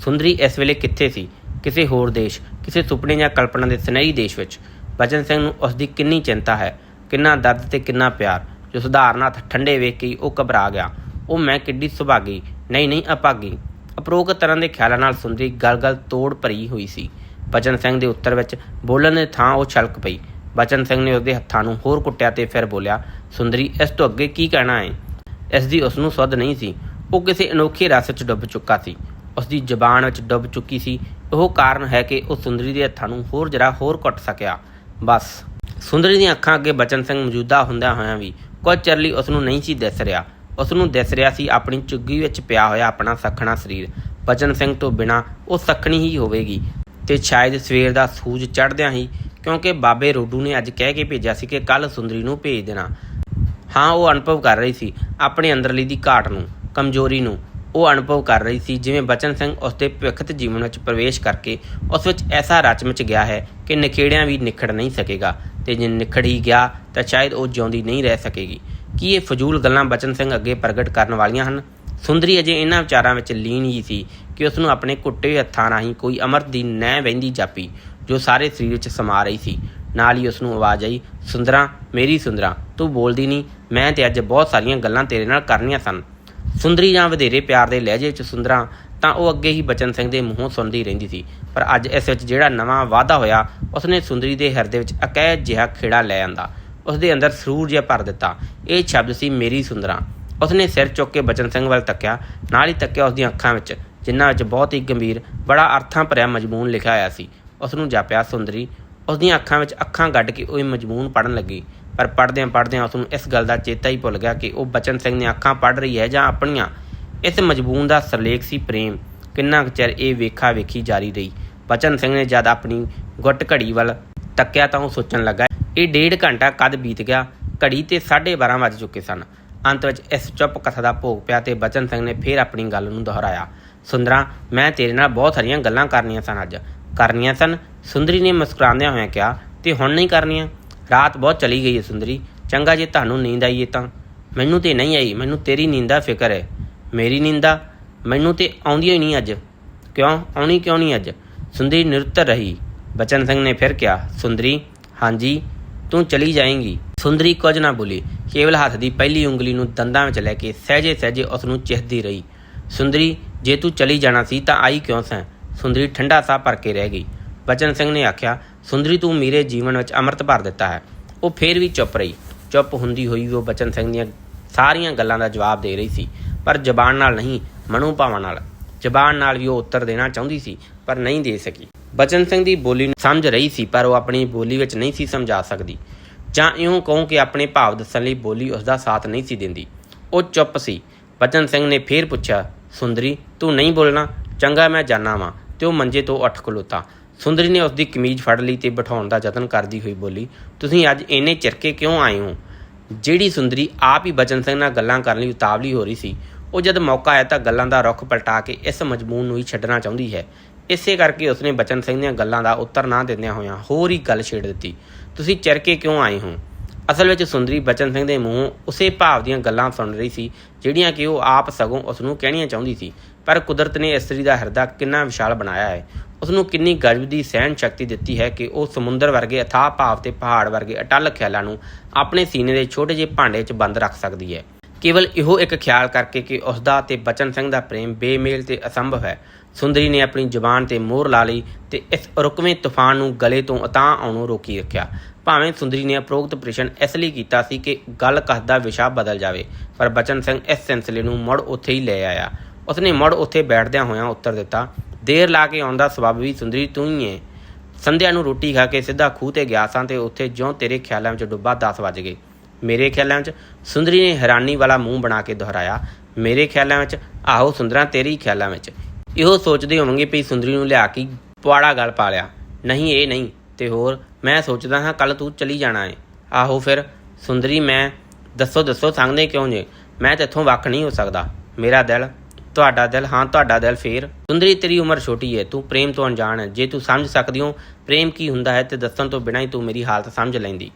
ਸੁੰਦਰੀ ਇਸ ਵੇਲੇ ਕਿੱਥੇ ਸੀ? ਕਿਸੇ ਹੋਰ ਦੇਸ਼, ਕਿਸੇ ਸੁਪਨੇ ਜਾਂ ਕਲਪਨਾ ਦੇ ਸੁਨਹਿਰੀ ਦੇਸ਼ ਵਿੱਚ। ਬਚਨ ਸਿੰਘ ਨੂੰ ਉਸ ਦੀ ਕਿੰਨੀ ਚਿੰਤਾ ਹੈ, ਕਿੰਨਾ ਦਰਦ ਤੇ ਕਿੰਨਾ ਪਿਆਰ। ਜੋ ਸੁਧਾਰਨ ਠੰਡੇ ਵੇਖ ਕੇ ਉਹ ਘਬਰਾ ਗਿਆ। ਉਹ ਮੈਂ ਕਿੱਡੀ ਸੁਭਾਗੀ, ਨਹੀਂ ਨਹੀਂ ਅਪਾਗੀ ਅਪਰੋਕ ਤਰ੍ਹਾਂ ਦੇ ਖਿਆਲਾਂ ਨਾਲ ਸੁੰਦਰੀ ਗਲ-ਗਲ ਤੋੜ ਭਰੀ ਹੋਈ ਸੀ। ਬਚਨ ਸਿੰਘ ਦੇ ਉੱਤਰ ਵਿੱਚ ਬੋਲਣ ਦੇ ਥਾਂ ਉਹ ਛਲਕ ਪਈ। ਬਚਨ ਸਿੰਘ ਨੇ ਉਸਦੇ ਹੱਥਾਂ ਨੂੰ ਹੋਰ ਕੁੱਟਿਆ ਤੇ ਫਿਰ ਬੋਲਿਆ, ਸੁੰਦਰੀ, ਇਸ ਤੋਂ ਅੱਗੇ ਕੀ ਕਹਿਣਾ ਹੈ ਇਸ ਦੀ ਉਸ ਨੂੰ ਸੁੱਧ ਨਹੀਂ ਸੀ। ਉਹ ਕਿਸੇ ਅਨੋਖੇ ਰਸ ਵਿੱਚ ਡੁੱਬ ਚੁੱਕਾ ਸੀ। ਉਸ ਦੀ ਜ਼ਬਾਨ ਵਿੱਚ ਡੁੱਬ ਚੁੱਕੀ ਸੀ। ਉਹ ਕਾਰਨ ਹੈ ਕਿ ਉਹ ਸੁੰਦਰੀ ਦੇ ਹੱਥਾਂ ਨੂੰ ਹੋਰ ਜਰਾ ਹੋਰ ਕੁੱਟ ਸਕਿਆ। ਬਸ। ਸੁੰਦਰੀ ਦੀਆਂ ਅੱਖਾਂ ਅੱਗੇ ਬਚਨ ਸਿੰਘ ਮੌਜੂਦਾ ਹੁੰਦਿਆਂ ਹੋਇਆ ਵੀ ਕੁਝ ਚਿਰ ਲਈ ਉਸ ਨੂੰ ਨਹੀਂ ਸੀ ਦਿਸ ਰਿਹਾ। ਉਸ ਨੂੰ ਦਿਸ ਰਿਹਾ ਸੀ ਆਪਣੀ ਚੁੱਗੀ ਵਿੱਚ ਪਿਆ ਹੋਇਆ ਆਪਣਾ ਸਖਣਾ ਸਰੀਰ। ਬਚਨ ਸਿੰਘ ਤੋਂ ਬਿਨਾ ਉਹ ਸਖਣੀ ਹੀ ਹੋਵੇਗੀ ਤੇ ਸ਼ਾਇਦ ਸਵੇਰ ਦਾ ਸੂਰਜ ਚੜ੍ਹਦਿਆਂ ਹੀ ਕਿਉਂਕਿ ਬਾਬੇ ਰੋਡੂ ਨੇ ਅੱਜ ਕਹਿ ਕੇ ਭੇਜਿਆ ਸੀ ਕਿ ਕੱਲ ਸੁੰਦਰੀ ਨੂੰ ਭੇਜ ਦੇਣਾ। ਹਾਂ, ਉਹ ਅਨੁਭਵ ਕਰ ਰਹੀ ਸੀ ਆਪਣੇ ਅੰਦਰਲੀ ਦੀ ਘਾਟ ਨੂੰ, ਕਮਜ਼ੋਰੀ ਨੂੰ। ਉਹ ਅਨੁਭਵ ਕਰ ਰਹੀ ਸੀ ਜਿਵੇਂ ਬਚਨ ਸਿੰਘ ਉਸ ਦੇ ਭਵਿੱਖਤ ਜੀਵਨ ਵਿੱਚ ਪ੍ਰਵੇਸ਼ ਕਰਕੇ ਉਸ ਵਿੱਚ ਐਸਾ ਰਚ ਮਚ ਗਿਆ ਹੈ ਕਿ ਨਿਖੇੜਿਆਂ ਵੀ ਨਿਖੜ ਨਹੀਂ ਸਕੇਗਾ ਤੇ ਜੇ ਨਿਖੜ ਹੀ ਗਿਆ ਤਾਂ ਸ਼ਾਇਦ ਉਹ ਜਿਉਂਦੀ ਨਹੀਂ ਰਹਿ ਸਕੇਗੀ। ਕੀ ਇਹ ਫਜ਼ੂਲ ਗੱਲਾਂ ਬਚਨ ਸਿੰਘ ਅੱਗੇ ਪ੍ਰਗਟ ਕਰਨ ਵਾਲੀਆਂ ਹਨ? ਸੁੰਦਰੀ ਅਜੇ ਇਹਨਾਂ ਵਿਚਾਰਾਂ ਵਿੱਚ ਲੀਨ ਹੀ ਸੀ ਕਿ ਉਸ ਨੂੰ ਆਪਣੇ ਘੁੱਟੇ ਹੋਏ ਹੱਥਾਂ ਰਾਹੀਂ ਕੋਈ ਅਮਰਤ ਦੀ ਨਹਿ ਵਹਿੰਦੀ ਜਾਪੀ। ਜੋ ਸਾਰੇ ਸਰੀਰ ਵਿੱਚ ਸਮਾ ਰਹੀ ਸੀ। ਨਾਲ ਹੀ ਉਸ ਨੂੰ ਆਵਾਜ਼ ਆਈ, ਸੁੰਦਰਾ, ਮੇਰੀ ਸੁੰਦਰਾ, ਤੂੰ ਬੋਲਦੀ ਨਹੀਂ ਮੈਂ ਤੇ ਅੱਜ ਬਹੁਤ ਸਾਰੀਆਂ ਗੱਲਾਂ ਤੇਰੇ ਨਾਲ ਕਰਨੀਆਂ ਸਨ। ਸੁੰਦਰੀ ਜਾਂ ਵਧੇਰੇ ਪਿਆਰ ਦੇ ਲਹਿਜੇ ਵਿੱਚ ਸੁੰਦਰਾ, ਤਾਂ ਉਹ ਅੱਗੇ ਹੀ ਬਚਨ ਸਿੰਘ ਦੇ ਮੂੰਹੋਂ ਸੁਣਦੀ ਰਹਿੰਦੀ ਸੀ। ਪਰ ਅੱਜ ਇਸ ਵਿੱਚ ਜਿਹੜਾ ਨਵਾਂ ਵਾਅਦਾ ਹੋਇਆ, ਉਸਨੇ ਸੁੰਦਰੀ ਦੇ ਹਿਰਦੇ ਵਿੱਚ ਅਕੈਦ ਜਿਹਾ ਖੇੜਾ ਲੈ ਆਂਦਾ। ਉਸਦੇ ਅੰਦਰ ਸਰੂਰ ਜਿਹਾ ਭਰ ਦਿੱਤਾ। ਇਹ ਸ਼ਬਦ ਸੀ, ਮੇਰੀ ਸੁੰਦਰਾ। ਉਸਨੇ ਸਿਰ ਚੁੱਕ ਕੇ ਬਚਨ ਸਿੰਘ ਵੱਲ ਤੱਕਿਆ। ਨਾਲ ਹੀ ਤੱਕਿਆ ਉਸ ਦੀਆਂ ਅੱਖਾਂ ਵਿੱਚ, ਜਿਨ੍ਹਾਂ ਵਿੱਚ ਬਹੁਤ ਹੀ ਗੰਭੀਰ, ਬੜਾ ਅਰਥਾਂ ਭਰਿਆ ਮਜ਼ਮੂਨ ਲਿਖਿਆ ਹੋਇਆ ਸੀ। ਉਸ ਨੂੰ ਜਾਪਿਆ ਸੁੰਦਰੀ। ਉਸ ਦੀਆਂ ਅੱਖਾਂ ਵਿੱਚ ਅੱਖਾਂ ਗੱਡ ਕੇ ਉਹ ਮਜ਼ਮੂਨ ਪੜਨ ਲੱਗੀ। ਪਰ ਪੜਦਿਆਂ ਪੜਦਿਆਂ ਉਸ ਨੂੰ ਇਸ ਗੱਲ ਦਾ ਚੇਤਾ ਹੀ ਭੁੱਲ ਗਿਆ ਕਿ ਉਹ ਬਚਨ ਸਿੰਘ ਦੀਆਂ ਅੱਖਾਂ ਪੜ ਰਹੀ ਹੈ ਜਾਂ ਆਪਣੀਆਂ। ਇਸ ਮਜ਼ਮੂਨ ਦਾ ਸਰਲੇਖ ਸੀ ਪ੍ਰੇਮ। ਕਿੰਨਾ ਕੁ ਚਿਰ ਇਹ ਵੇਖਾ ਵੇਖੀ ਜਾਰੀ ਰਹੀ। ਬਚਨ ਸਿੰਘ ਨੇ ਜਦ ਆਪਣੀ ਗੁੱਟ ਘੜੀ ਵੱਲ ਤੱਕਿਆ ਤਾਂ ਉਹ ਸੋਚਣ ਲੱਗਾ, ਇਹ ਡੇਢ ਘੰਟਾ ਕਦ ਬੀਤ ਗਿਆ? ਘੜੀ ਤੇ 12:30 ਵੱਜ ਚੁੱਕੇ ਸਨ। ਅੰਤ ਵਿੱਚ ਇਸ ਚੁੱਪ ਕਥਾ ਦਾ ਭੋਗ ਪਿਆ ਤੇ ਬਚਨ ਸਿੰਘ ਨੇ ਫੇਰ ਆਪਣੀ ਗੱਲ ਨੂੰ ਦੁਹਰਾਇਆ। ਸੁੰਦਰਾ, ਮੈਂ ਤੇਰੇ ਨਾਲ ਬਹੁਤ ਸਾਰੀਆਂ ਗੱਲਾਂ ਕਰਨੀਆਂ ਸਨ ਅੱਜ। ਕਰਨੀਆਂ ਸਨ। ਸੁੰਦਰੀ ਨੇ ਮੁਸਕਰਾਉਂਦਿਆਂ ਹੋਇਆਂ ਕਿਹਾ, ਤੇ ਹੁਣ ਨਹੀਂ ਕਰਨੀਆਂ? ਰਾਤ ਬਹੁਤ ਚਲੀ ਗਈ ਹੈ ਸੁੰਦਰੀ। ਚੰਗਾ ਜੇ ਤੁਹਾਨੂੰ ਨੀਂਦ ਆਈ ਹੈ ਤਾਂ। ਮੈਨੂੰ ਤੇ ਨਹੀਂ ਆਈ। ਮੈਨੂੰ ਤੇਰੀ ਨੀਂਦ ਦਾ ਫਿਕਰ ਹੈ ਮੇਰੀ ਨੀਂਦਾ ਮੈਨੂੰ ਤੇ ਆਉਂਦੀ ਹੀ ਨਹੀਂ ਅੱਜ। ਕਿਉਂ? ਆਉਣੀ ਕਿਉਂ ਨਹੀਂ ਅੱਜ? ਸੁੰਦਰੀ ਨਿਰੁੱਤਰ ਰਹੀ। ਬਚਨ ਸਿੰਘ ਨੇ ਫਿਰ ਕਿਹਾ, ਸੁੰਦਰੀ, ਹਾਂਜੀ, ਤੂੰ ਚਲੀ ਜਾਏਂਗੀ। ਸੁੰਦਰੀ ਕੁਝ ਨਾ ਬੋਲੀ। ਕੇਵਲ ਹੱਥ ਦੀ ਪਹਿਲੀ ਉਂਗਲੀ ਨੂੰ ਦੰਦਾਂ ਵਿੱਚ ਲੈ ਕੇ ਸਹਿਜੇ ਸਹਿਜੇ ਉਸ ਨੂੰ ਚਿਹਦੀ ਰਹੀ। ਸੁੰਦਰੀ, ਜੇ ਤੂੰ ਚਲੀ ਜਾਣਾ ਸੀ ਤਾਂ ਆਈ ਕਿਉਂ ਸੈਂ? ਸੁੰਦਰੀ ਠੰਡਾ ਸਾਹ ਭਰ ਕੇ ਰਹਿ ਗਈ। ਬਚਨ ਸਿੰਘ ਨੇ ਆਖਿਆ, ਸੁੰਦਰੀ, ਤੂੰ ਮੇਰੇ ਜੀਵਨ ਵਿੱਚ ਅੰਮ੍ਰਿਤ ਭਰ ਦਿੱਤਾ ਹੈ। ਉਹ ਫੇਰ ਵੀ ਚੁੱਪ ਰਹੀ। ਚੁੱਪ ਹੁੰਦੀ ਹੋਈ ਉਹ ਬਚਨ ਸਿੰਘ ਦੀਆਂ ਸਾਰੀਆਂ ਗੱਲਾਂ ਦਾ ਜਵਾਬ ਦੇ ਰਹੀ ਸੀ, ਪਰ ਜ਼ਬਾਨ ਨਾਲ ਨਹੀਂ, ਮਨੋ ਭਾਵਾਂ ਨਾਲ। ਜ਼ਬਾਨ ਨਾਲ ਵੀ ਉਹ ਉੱਤਰ ਦੇਣਾ ਚਾਹੁੰਦੀ ਸੀ, ਪਰ ਨਹੀਂ ਦੇ ਸਕੀ। ਬਚਨ ਸਿੰਘ ਦੀ ਬੋਲੀ ਨੂੰ ਸਮਝ ਰਹੀ ਸੀ, ਪਰ ਉਹ ਆਪਣੀ ਬੋਲੀ ਵਿੱਚ ਨਹੀਂ ਸੀ ਸਮਝਾ ਸਕਦੀ। ਜਾਂ ਇਉਂ ਕਹੂੰ ਕਿ ਆਪਣੇ ਭਾਵ ਦੱਸਣ ਲਈ ਬੋਲੀ ਉਸ ਦਾ ਸਾਥ ਨਹੀਂ ਸੀ ਦਿੰਦੀ। ਉਹ ਚੁੱਪ ਸੀ। ਬਚਨ ਸਿੰਘ ਨੇ ਫੇਰ ਪੁੱਛਿਆ, ਸੁੰਦਰੀ, ਤੂੰ ਨਹੀਂ ਬੋਲਣਾ? ਚੰਗਾ, ਮੈਂ ਜਾਣਾ ਵਾਂ। ਤੇ ਉਹ ਮੰਜੇ ਤੋਂ ਉੱਠ ਖਲੋਤਾ। ਸੁੰਦਰੀ ਨੇ ਉਸ ਦੀ ਕਮੀਜ਼ ਫੜ ਲਈ ਤੇ ਬਿਠਾਉਣ ਦਾ ਯਤਨ ਕਰਦੀ ਹੋਈ ਬੋਲੀ, ਤੁਸੀਂ ਅੱਜ ਇੰਨੇ ਚਿਰਕੇ ਕਿਉਂ ਆਏ ਹੋ? ਜਿਹੜੀ ਸੁੰਦਰੀ ਆਪ ਹੀ ਬਚਨ ਸਿੰਘ ਨਾਲ ਗੱਲਾਂ ਕਰਨ ਲਈ ਉਤਾਵਲੀ ਹੋ ਰਹੀ ਸੀ, ਉਹ ਜਦ ਮੌਕਾ ਆਇਆ ਤਾਂ ਗੱਲਾਂ ਦਾ ਰੁਖ ਪਲਟਾ ਕੇ ਇਸ ਮਜਮੂਨ ਨੂੰ ਹੀ ਛੱਡਣਾ ਚਾਹੁੰਦੀ ਹੈ। ਇਸੇ ਕਰਕੇ ਉਸਨੇ ਬਚਨ ਸਿੰਘ ਦੀਆਂ ਗੱਲਾਂ ਦਾ ਉੱਤਰ ਨਾ ਦਿੰਦਿਆਂ ਹੋਇਆਂ ਹੋਰ ਹੀ ਗੱਲ ਛੇੜ ਦਿੱਤੀ, ਤੁਸੀਂ ਚਿਰਕੇ ਕਿਉਂ ਆਏ ਹੋ? ਅਸਲ ਵਿੱਚ ਸੁੰਦਰੀ ਬਚਨ ਸਿੰਘ ਦੇ ਮੂੰਹੋਂ ਉਸੇ ਭਾਵ ਦੀਆਂ ਗੱਲਾਂ ਸੁਣ ਰਹੀ ਸੀ, ਜਿਹੜੀਆਂ ਕਿ ਉਹ ਆਪ ਸਗੋਂ ਉਸ ਨੂੰ ਕਹਿਣੀਆਂ ਚਾਹੁੰਦੀ ਸੀ। ਪਰ ਕੁਦਰਤ ਨੇ ਇਸਤਰੀ ਦਾ ਹਿਰਦਾ ਕਿੰਨਾ ਵਿਸ਼ਾਲ ਬਣਾਇਆ ਹੈ। ਉਸ ਨੂੰ ਕਿੰਨੀ ਗਜਬ ਦੀ ਸਹਿਣ ਸ਼ਕਤੀ ਦਿੱਤੀ ਹੈ ਕਿ ਉਹ ਸਮੁੰਦਰ ਵਰਗੇ ਅਥਾਹ ਭਾਵ ਤੇ ਪਹਾੜ ਵਰਗੇ ਅਟਲ ਖਿਆਲਾਂ ਨੂੰ ਆਪਣੇ ਸੀਨੇ ਦੇ ਛੋਟੇ ਜਿਹੇ ਭਾਂਡੇ 'ਚ ਬੰਦ ਰੱਖ ਸਕਦੀ ਹੈ। ਕੇਵਲ ਇਹੋ ਇੱਕ ਖਿਆਲ ਕਰਕੇ ਕਿ ਉਸ ਦਾ ਤੇ ਬਚਨ ਸਿੰਘ ਦਾ ਪ੍ਰੇਮ ਬੇਮੇਲ ਤੇ ਅਸੰਭਵ ਹੈ। ਸੁੰਦਰੀ ਨੇ ਆਪਣੀ ਜ਼ੁਬਾਨ ਤੇ ਮੋਹਰ ਲਾ ਲਈ ਤੇ ਇਸ ਰੁਕਵੇਂ ਤੂਫਾਨ ਨੂੰ ਗਲੇ ਤੋਂ ਉਤਾਂ ਆਉਣੋਂ ਰੋਕੀ ਰੱਖਿਆ। ਭਾਵੇਂ ਸੁੰਦਰੀ ਨੇ ਉਪਰੋਕਤ ਪ੍ਰਸ਼ਨ ਇਸ ਲਈ ਕੀਤਾ ਸੀ ਕਿ ਗੱਲ ਕਹਦਾ ਵਿਸ਼ਾ ਬਦਲ ਜਾਵੇ, ਪਰ ਬਚਨ ਸਿੰਘ ਇਸ ਸਿਲਸਿਲੇ ਨੂੰ ਮੁੜ ਉੱਥੇ ਹੀ ਲੈ ਆਇਆ। ਉਸਨੇ ਮੁੜ ਉੱਥੇ ਬੈਠਦਿਆਂ ਹੋਇਆਂ ਉੱਤਰ ਦਿੱਤਾ, ਦੇਰ ਲਾ ਕੇ ਆਉਂਦਾ ਸਬਬ ਵੀ ਸੁੰਦਰੀ ਤੂੰ ਹੀ ਹੈ ਸੰਧਿਆ ਨੂੰ ਰੋਟੀ ਖਾ ਕੇ ਸਿੱਧਾ ਖੂਹ ਤੇ ਗਿਆ ਸਾਂ ਤੇ ਉੱਥੇ ਜਿਉਂ ਤੇਰੇ ਖਿਆਲਾਂ ਵਿੱਚ ਡੁੱਬਾ 10 ਵੱਜ ਗਏ। ਮੇਰੇ ਖਿਆਲਾਂ ਵਿੱਚ ਸੁੰਦਰੀ ਨੇ ਹੈਰਾਨੀ ਵਾਲਾ ਮੂੰਹ ਬਣਾ ਕੇ ਦੁਹਰਾਇਆ, ਮੇਰੇ ਖਿਆਲਾਂ ਵਿੱਚ? ਆਹੋ ਸੁੰਦਰਾਂ ਤੇਰੇ ਹੀ ਖਿਆਲਾਂ ਵਿੱਚ। ਇਹੋ ਸੋਚਦੇ ਹੋਵਾਂਗੇ ਵੀ ਸੁੰਦਰੀ ਨੂੰ ਲਿਆ ਕੇ ਪੁਆੜਾ ਗਲ ਪਾ ਲਿਆ। ਨਹੀਂ, ਇਹ ਨਹੀਂ। ਤੇ ਹੋਰ ਮੈਂ ਸੋਚਦਾ ਹਾਂ ਕੱਲ ਤੂੰ ਚਲੀ ਜਾਣਾ ਏ। ਆਹੋ ਫਿਰ, ਸੁੰਦਰੀ ਮੈਂ, ਦੱਸੋ ਦੱਸੋ ਸੰਗਦੇ ਕਿਉਂ ਜੇ? ਮੈਂ ਤੇਥੋਂ ਵੱਖ ਨਹੀਂ ਹੋ ਸਕਦਾ। ਮੇਰਾ ਦਿਲ, ਤੁਹਾਡਾ ਦਿਲ, ਹਾਂ, ਤੁਹਾਡਾ ਦਿਲ ਫੇਰ। ਸੁੰਦਰੀ, ਤੇਰੀ ਉਮਰ ਛੋਟੀ ਹੈ ਤੂੰ ਪ੍ਰੇਮ ਤੋਂ ਅਣਜਾਣ ਹੈ ਜੇ ਤੂੰ ਸਮਝ ਸਕਦੀ ਹੋ ਪ੍ਰੇਮ ਕੀ ਹੁੰਦਾ ਹੈ ਤੇ ਦੱਸਣ ਤੋਂ ਬਿਨਾਂ ਹੀ ਤੂੰ ਮੇਰੀ ਹਾਲਤ ਸਮਝ ਲੈਂਦੀ।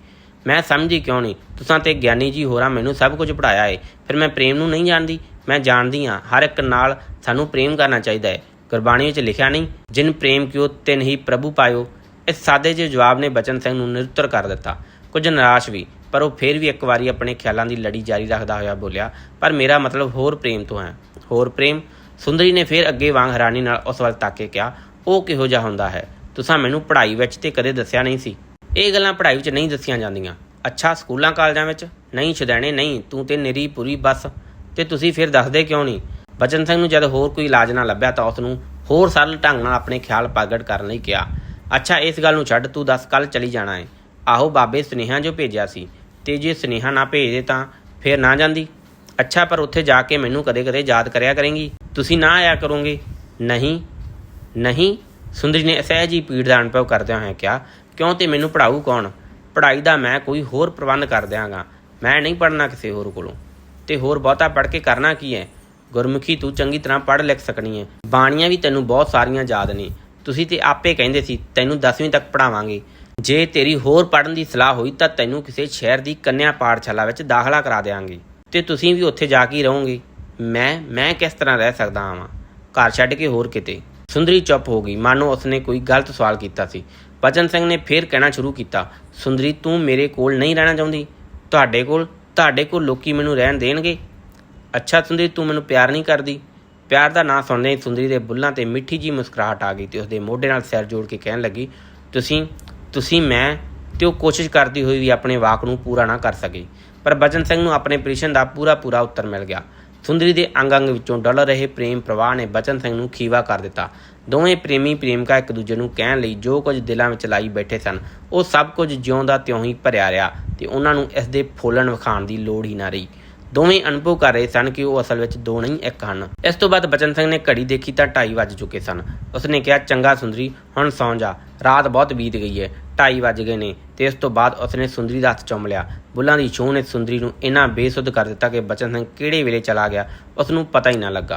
ਮੈਂ ਸਮਝੀ ਕਿਉਂ ਨਹੀਂ? ਤੁਸਾਂ ਤੇ ਗਿਆਨੀ ਜੀ ਹੋਰਾਂ ਮੈਨੂੰ ਸਭ ਕੁਝ ਪੜਾਇਆ ਏ। ਫਿਰ ਮੈਂ ਪ੍ਰੇਮ ਨੂੰ ਨਹੀਂ ਜਾਣਦੀ। ਮੈਂ ਜਾਣਦੀ ਹਾਂ, ਹਰ ਇੱਕ ਨਾਲ ਸਾਨੂੰ ਪ੍ਰੇਮ ਕਰਨਾ ਚਾਹੀਦਾ ਹੈ ਗੁਰਬਾਣੀ ਵਿੱਚ ਲਿਖਿਆ ਨਹੀਂ, ਜਿਨ ਪ੍ਰੇਮ ਕਿਓ ਤਿਨ ਹੀ ਪ੍ਰਭੂ ਪਾਇਓ। ਇਸ ਸਾਦੇ ਜਿਹੇ ਜਵਾਬ ਨੇ ਬਚਨ ਸਿੰਘ ਨੂੰ ਨਿਰੁੱਤਰ ਕਰ ਦਿੱਤਾ। ਕੁਝ ਨਿਰਾਸ਼ ਵੀ, ਪਰ ਉਹ ਫਿਰ ਵੀ ਇੱਕ ਵਾਰੀ ਆਪਣੇ ਖਿਆਲਾਂ ਦੀ ਲੜੀ ਜਾਰੀ ਰੱਖਦਾ ਹੋਇਆ ਬੋਲਿਆ, ਪਰ ਮੇਰਾ ਮਤਲਬ ਹੋਰ ਪ੍ਰੇਮ ਤੋਂ ਹੈ। ਹੋਰ ਪ੍ਰੇਮ? ਸੁੰਦਰੀ ਨੇ ਫਿਰ ਅੱਗੇ ਵਾਂਗ ਹੈਰਾਨੀ ਨਾਲ ਉਸ ਵੱਲ ਤੱਕ ਕੇ ਕਿਹਾ, ਉਹ ਕਿਹੋ ਜਿਹਾ ਹੁੰਦਾ ਹੈ? ਤੁਸੀਂ ਮੈਨੂੰ ਪੜ੍ਹਾਈ ਵਿੱਚ ਤੇ ਕਦੇ ਦੱਸਿਆ ਨਹੀਂ ਸੀ। ਇਹ ਗੱਲਾਂ ਪੜ੍ਹਾਈ ਵਿੱਚ ਨਹੀਂ ਦੱਸੀਆਂ ਜਾਂਦੀਆਂ। ਅੱਛਾ, ਸਕੂਲਾਂ, ਕਾਲਜਾਂ ਵਿੱਚ? ਨਹੀਂ ਛਦੈਣੇ, ਨਹੀਂ। ਤੂੰ ਤੇ ਨਿਰੀ ਪੂਰੀ ਬਸ। ਤੇ ਤੁਸੀਂ ਫਿਰ ਦੱਸਦੇ ਕਿਉਂ ਨਹੀਂ? ਬਚਨ ਸਿੰਘ ਨੂੰ ਜਦ ਹੋਰ ਕੋਈ ਇਲਾਜ ਨਾ ਲੱਭਿਆ ਤਾਂ ਉਸ ਨੂੰ ਹੋਰ ਸਰਲ ਢੰਗ ਨਾਲ ਆਪਣੇ ਖਿਆਲ ਪ੍ਰਗਟ ਕਰਨ ਲਈ ਕਿਹਾ ਅੱਛਾ, ਇਸ ਗੱਲ ਨੂੰ ਛੱਡ ਤੂੰ ਦੱਸ ਕੱਲ ਚਲੀ ਜਾਣਾ ਹੈ ਆਹੋ, ਬਾਬੇ ਸੁਨੇਹਾ ਜੋ ਭੇਜਿਆ ਸੀ। ਤੇ ਜੇ ਸੁਨੇਹਾ ਨਾ ਭੇਜਦੇ ਤਾਂ ਫਿਰ ਨਾ ਜਾਂਦੀ। ਅੱਛਾ, ਪਰ ਉੱਥੇ ਜਾ ਕੇ ਮੈਨੂੰ ਕਦੇ-ਕਦੇ ਯਾਦ ਕਰਿਆ ਕਰੇਂਗੀ। ਤੁਸੀਂ ਨਾ ਆਇਆ ਕਰੋਗੇ। ਨਹੀਂ ਨਹੀਂ। ਸੁੰਦਰੀ ਨੇ ਅਸਹਿਜ ਹੀ ਪੀੜ ਦਾ ਅਨੁਭਵ ਕਰਦਿਆਂ ਹੋਇਆ ਕਿਹਾ, ਕਿਉਂ ਤੇ ਮੈਨੂੰ ਪੜਾਊ ਕੌਣ? ਪੜ੍ਹਾਈ ਦਾ ਮੈਂ ਕੋਈ ਹੋਰ ਪ੍ਰਬੰਧ ਕਰ ਦਿਆਂਗਾ। ਮੈਂ ਨਹੀਂ ਪੜਨਾ ਕਿਸੇ ਹੋਰ ਕੋਲੋਂ। ਤੇ ਹੋਰ ਬਹੁਤਾ ਪੜ੍ਹ ਕੇ ਕਰਨਾ ਕੀ ਹੈ ਗੁਰਮੁਖੀ ਤੂੰ ਚੰਗੀ ਤਰ੍ਹਾਂ ਪੜ੍ਹ ਲਿਖ ਸਕਣੀ ਹੈ ਬਾਣੀਆਂ ਵੀ ਤੈਨੂੰ ਬਹੁਤ ਸਾਰੀਆਂ ਯਾਦ ਨੇ। ਤੁਸੀਂ ਤੇ ਆਪੇ ਕਹਿੰਦੇ ਸੀ, ਤੈਨੂੰ 10ਵੀਂ ਤੱਕ ਪੜਾਵਾਂਗੇ ਜੇ ਤੇਰੀ ਹੋਰ ਪੜਨ ਦੀ ਸਲਾਹ ਹੋਈ ਤਾਂ ਤੈਨੂੰ ਕਿਸੇ ਸ਼ਹਿਰ ਦੀ ਕੰਨਿਆ ਪਾਠਸ਼ਾਲਾ ਵਿੱਚ ਦਾਖਲਾ ਕਰਾ ਦੇਵਾਂਗੇ ਤੇ ਤੁਸੀਂ ਵੀ ਉੱਥੇ ਜਾ ਕੇ ਰਹੋਗੇ। ਮੈਂ ਮੈਂ ਕਿਸ ਤਰ੍ਹਾਂ ਰਹਿ ਸਕਦਾ ਹਾਂ ਘਰ ਛੱਡ ਕੇ ਹੋਰ ਕਿਤੇ? ਸੁੰਦਰੀ ਚੁੱਪ ਹੋ ਗਈ। ਮਾਨੋ ਉਸਨੇ ਕੋਈ ਗਲਤ ਸਵਾਲ ਕੀਤਾ ਸੀ। ਬਚਨ ਸਿੰਘ ਨੇ ਫੇਰ ਕਹਿਣਾ ਸ਼ੁਰੂ ਕੀਤਾ, ਸੁੰਦਰੀ, ਤੂੰ ਮੇਰੇ ਕੋਲ ਨਹੀਂ ਰਹਿਣਾ ਚਾਹੁੰਦੀ। ਤੁਹਾਡੇ ਕੋਲ ਤੁਹਾਡੇ ਕੋਲ ਲੋਕੀ ਮੈਨੂੰ ਰਹਿਣ ਦੇਣਗੇ? ਅੱਛਾ ਸੁੰਦਰੀ, ਤੂੰ ਮੈਨੂੰ ਪਿਆਰ ਨਹੀਂ ਕਰਦੀ। ਪਿਆਰ ਦਾ ਨਾਂ ਸੁਣਦੇ ਹੀ ਸੁੰਦਰੀ ਦੇ ਬੁੱਲਾਂ ਤੇ ਮਿੱਠੀ ਜੀ ਮੁਸਕਰਾਹਟ ਆ ਗਈ ਤੇ ਉਸਦੇ ਮੋਢੇ ਨਾਲ ਸਿਰ ਜੋੜ ਕੇ ਕਹਿਣ ਲੱਗੀ, ਤੁਸੀਂ ਤੁਸੀਂ ਮੈਂ ਤੇ ਉਹ ਕੋਸ਼ਿਸ਼ ਕਰਦੀ ਹੋਈ ਵੀ ਆਪਣੇ ਵਾਕ ਨੂੰ ਪੂਰਾ ਨਾ ਕਰ ਸਕੀ। ਪਰ ਬਚਨ ਸਿੰਘ ਨੂੰ ਆਪਣੇ ਪ੍ਰਸ਼ਨ ਦਾ ਪੂਰਾ ਪੂਰਾ ਉੱਤਰ ਮਿਲ ਗਿਆ। ਸੁੰਦਰੀ ਦੇ ਅੰਗ ਅੰਗ ਵਿੱਚੋਂ ਡੁੱਲ ਰਹੇ ਪ੍ਰੇਮ ਪ੍ਰਵਾਹ ਨੇ ਬਚਨ ਸਿੰਘ ਨੂੰ ਖੀਵਾ ਕਰ ਦਿੱਤਾ। ਦੋਵੇਂ ਪ੍ਰੇਮੀ ਪ੍ਰੇਮਿਕਾ ਇੱਕ ਦੂਜੇ ਨੂੰ ਕਹਿਣ ਲਈ ਜੋ ਕੁਝ ਦਿਲਾਂ ਵਿੱਚ ਲਾਈ ਬੈਠੇ ਸਨ, ਉਹ ਸਭ ਕੁਝ ਜਿਉਂ ਦਾ ਤਿਉਂ ਹੀ ਭਰਿਆ ਰਿਹਾ ਤੇ ਉਹਨਾਂ ਨੂੰ ਇਸ ਦੇ ਫੁੱਲਣ ਵਿਖਾਣ ਦੀ ਲੋੜ ਹੀ ਨਾ ਰਹੀ। ਦੋਵੇਂ ਅਨੁਭਵ ਕਰ ਰਹੇ ਸਨ ਕਿ ਉਹ ਅਸਲ ਵਿੱਚ ਦੋ ਨਹੀਂ ਇੱਕ ਹਨ। ਇਸ ਤੋਂ ਬਾਅਦ ਬਚਨ ਸਿੰਘ ਨੇ ਘੜੀ ਦੇਖੀ ਤਾਂ 2:30 ਵੱਜ ਚੁੱਕੇ ਸਨ। ਉਸਨੇ ਕਿਹਾ, ਚੰਗਾ ਸੁੰਦਰੀ, ਹੁਣ ਸੌਂ ਜਾ। ਰਾਤ ਬਹੁਤ ਬੀਤ ਗਈ ਹੈ 2:30 ਵੱਜ ਗਏ ਨੇ। ਤੇ ਇਸ ਤੋਂ ਬਾਅਦ ਉਸਨੇ ਸੁੰਦਰੀ ਦਾ ਹੱਥ ਚੁੰਮ ਲਿਆ। ਬੁੱਲਾਂ ਦੀ ਛੂਹ ਨੇ ਸੁੰਦਰੀ ਨੂੰ ਇੰਨਾ ਬੇਸੁੱਧ ਕਰ ਦਿੱਤਾ ਕਿ ਬਚਨ ਸਿੰਘ ਕਿਹੜੇ ਵੇਲੇ ਚਲਾ ਗਿਆ ਉਸ ਨੂੰ ਪਤਾ ਹੀ ਨਾ ਲੱਗਾ।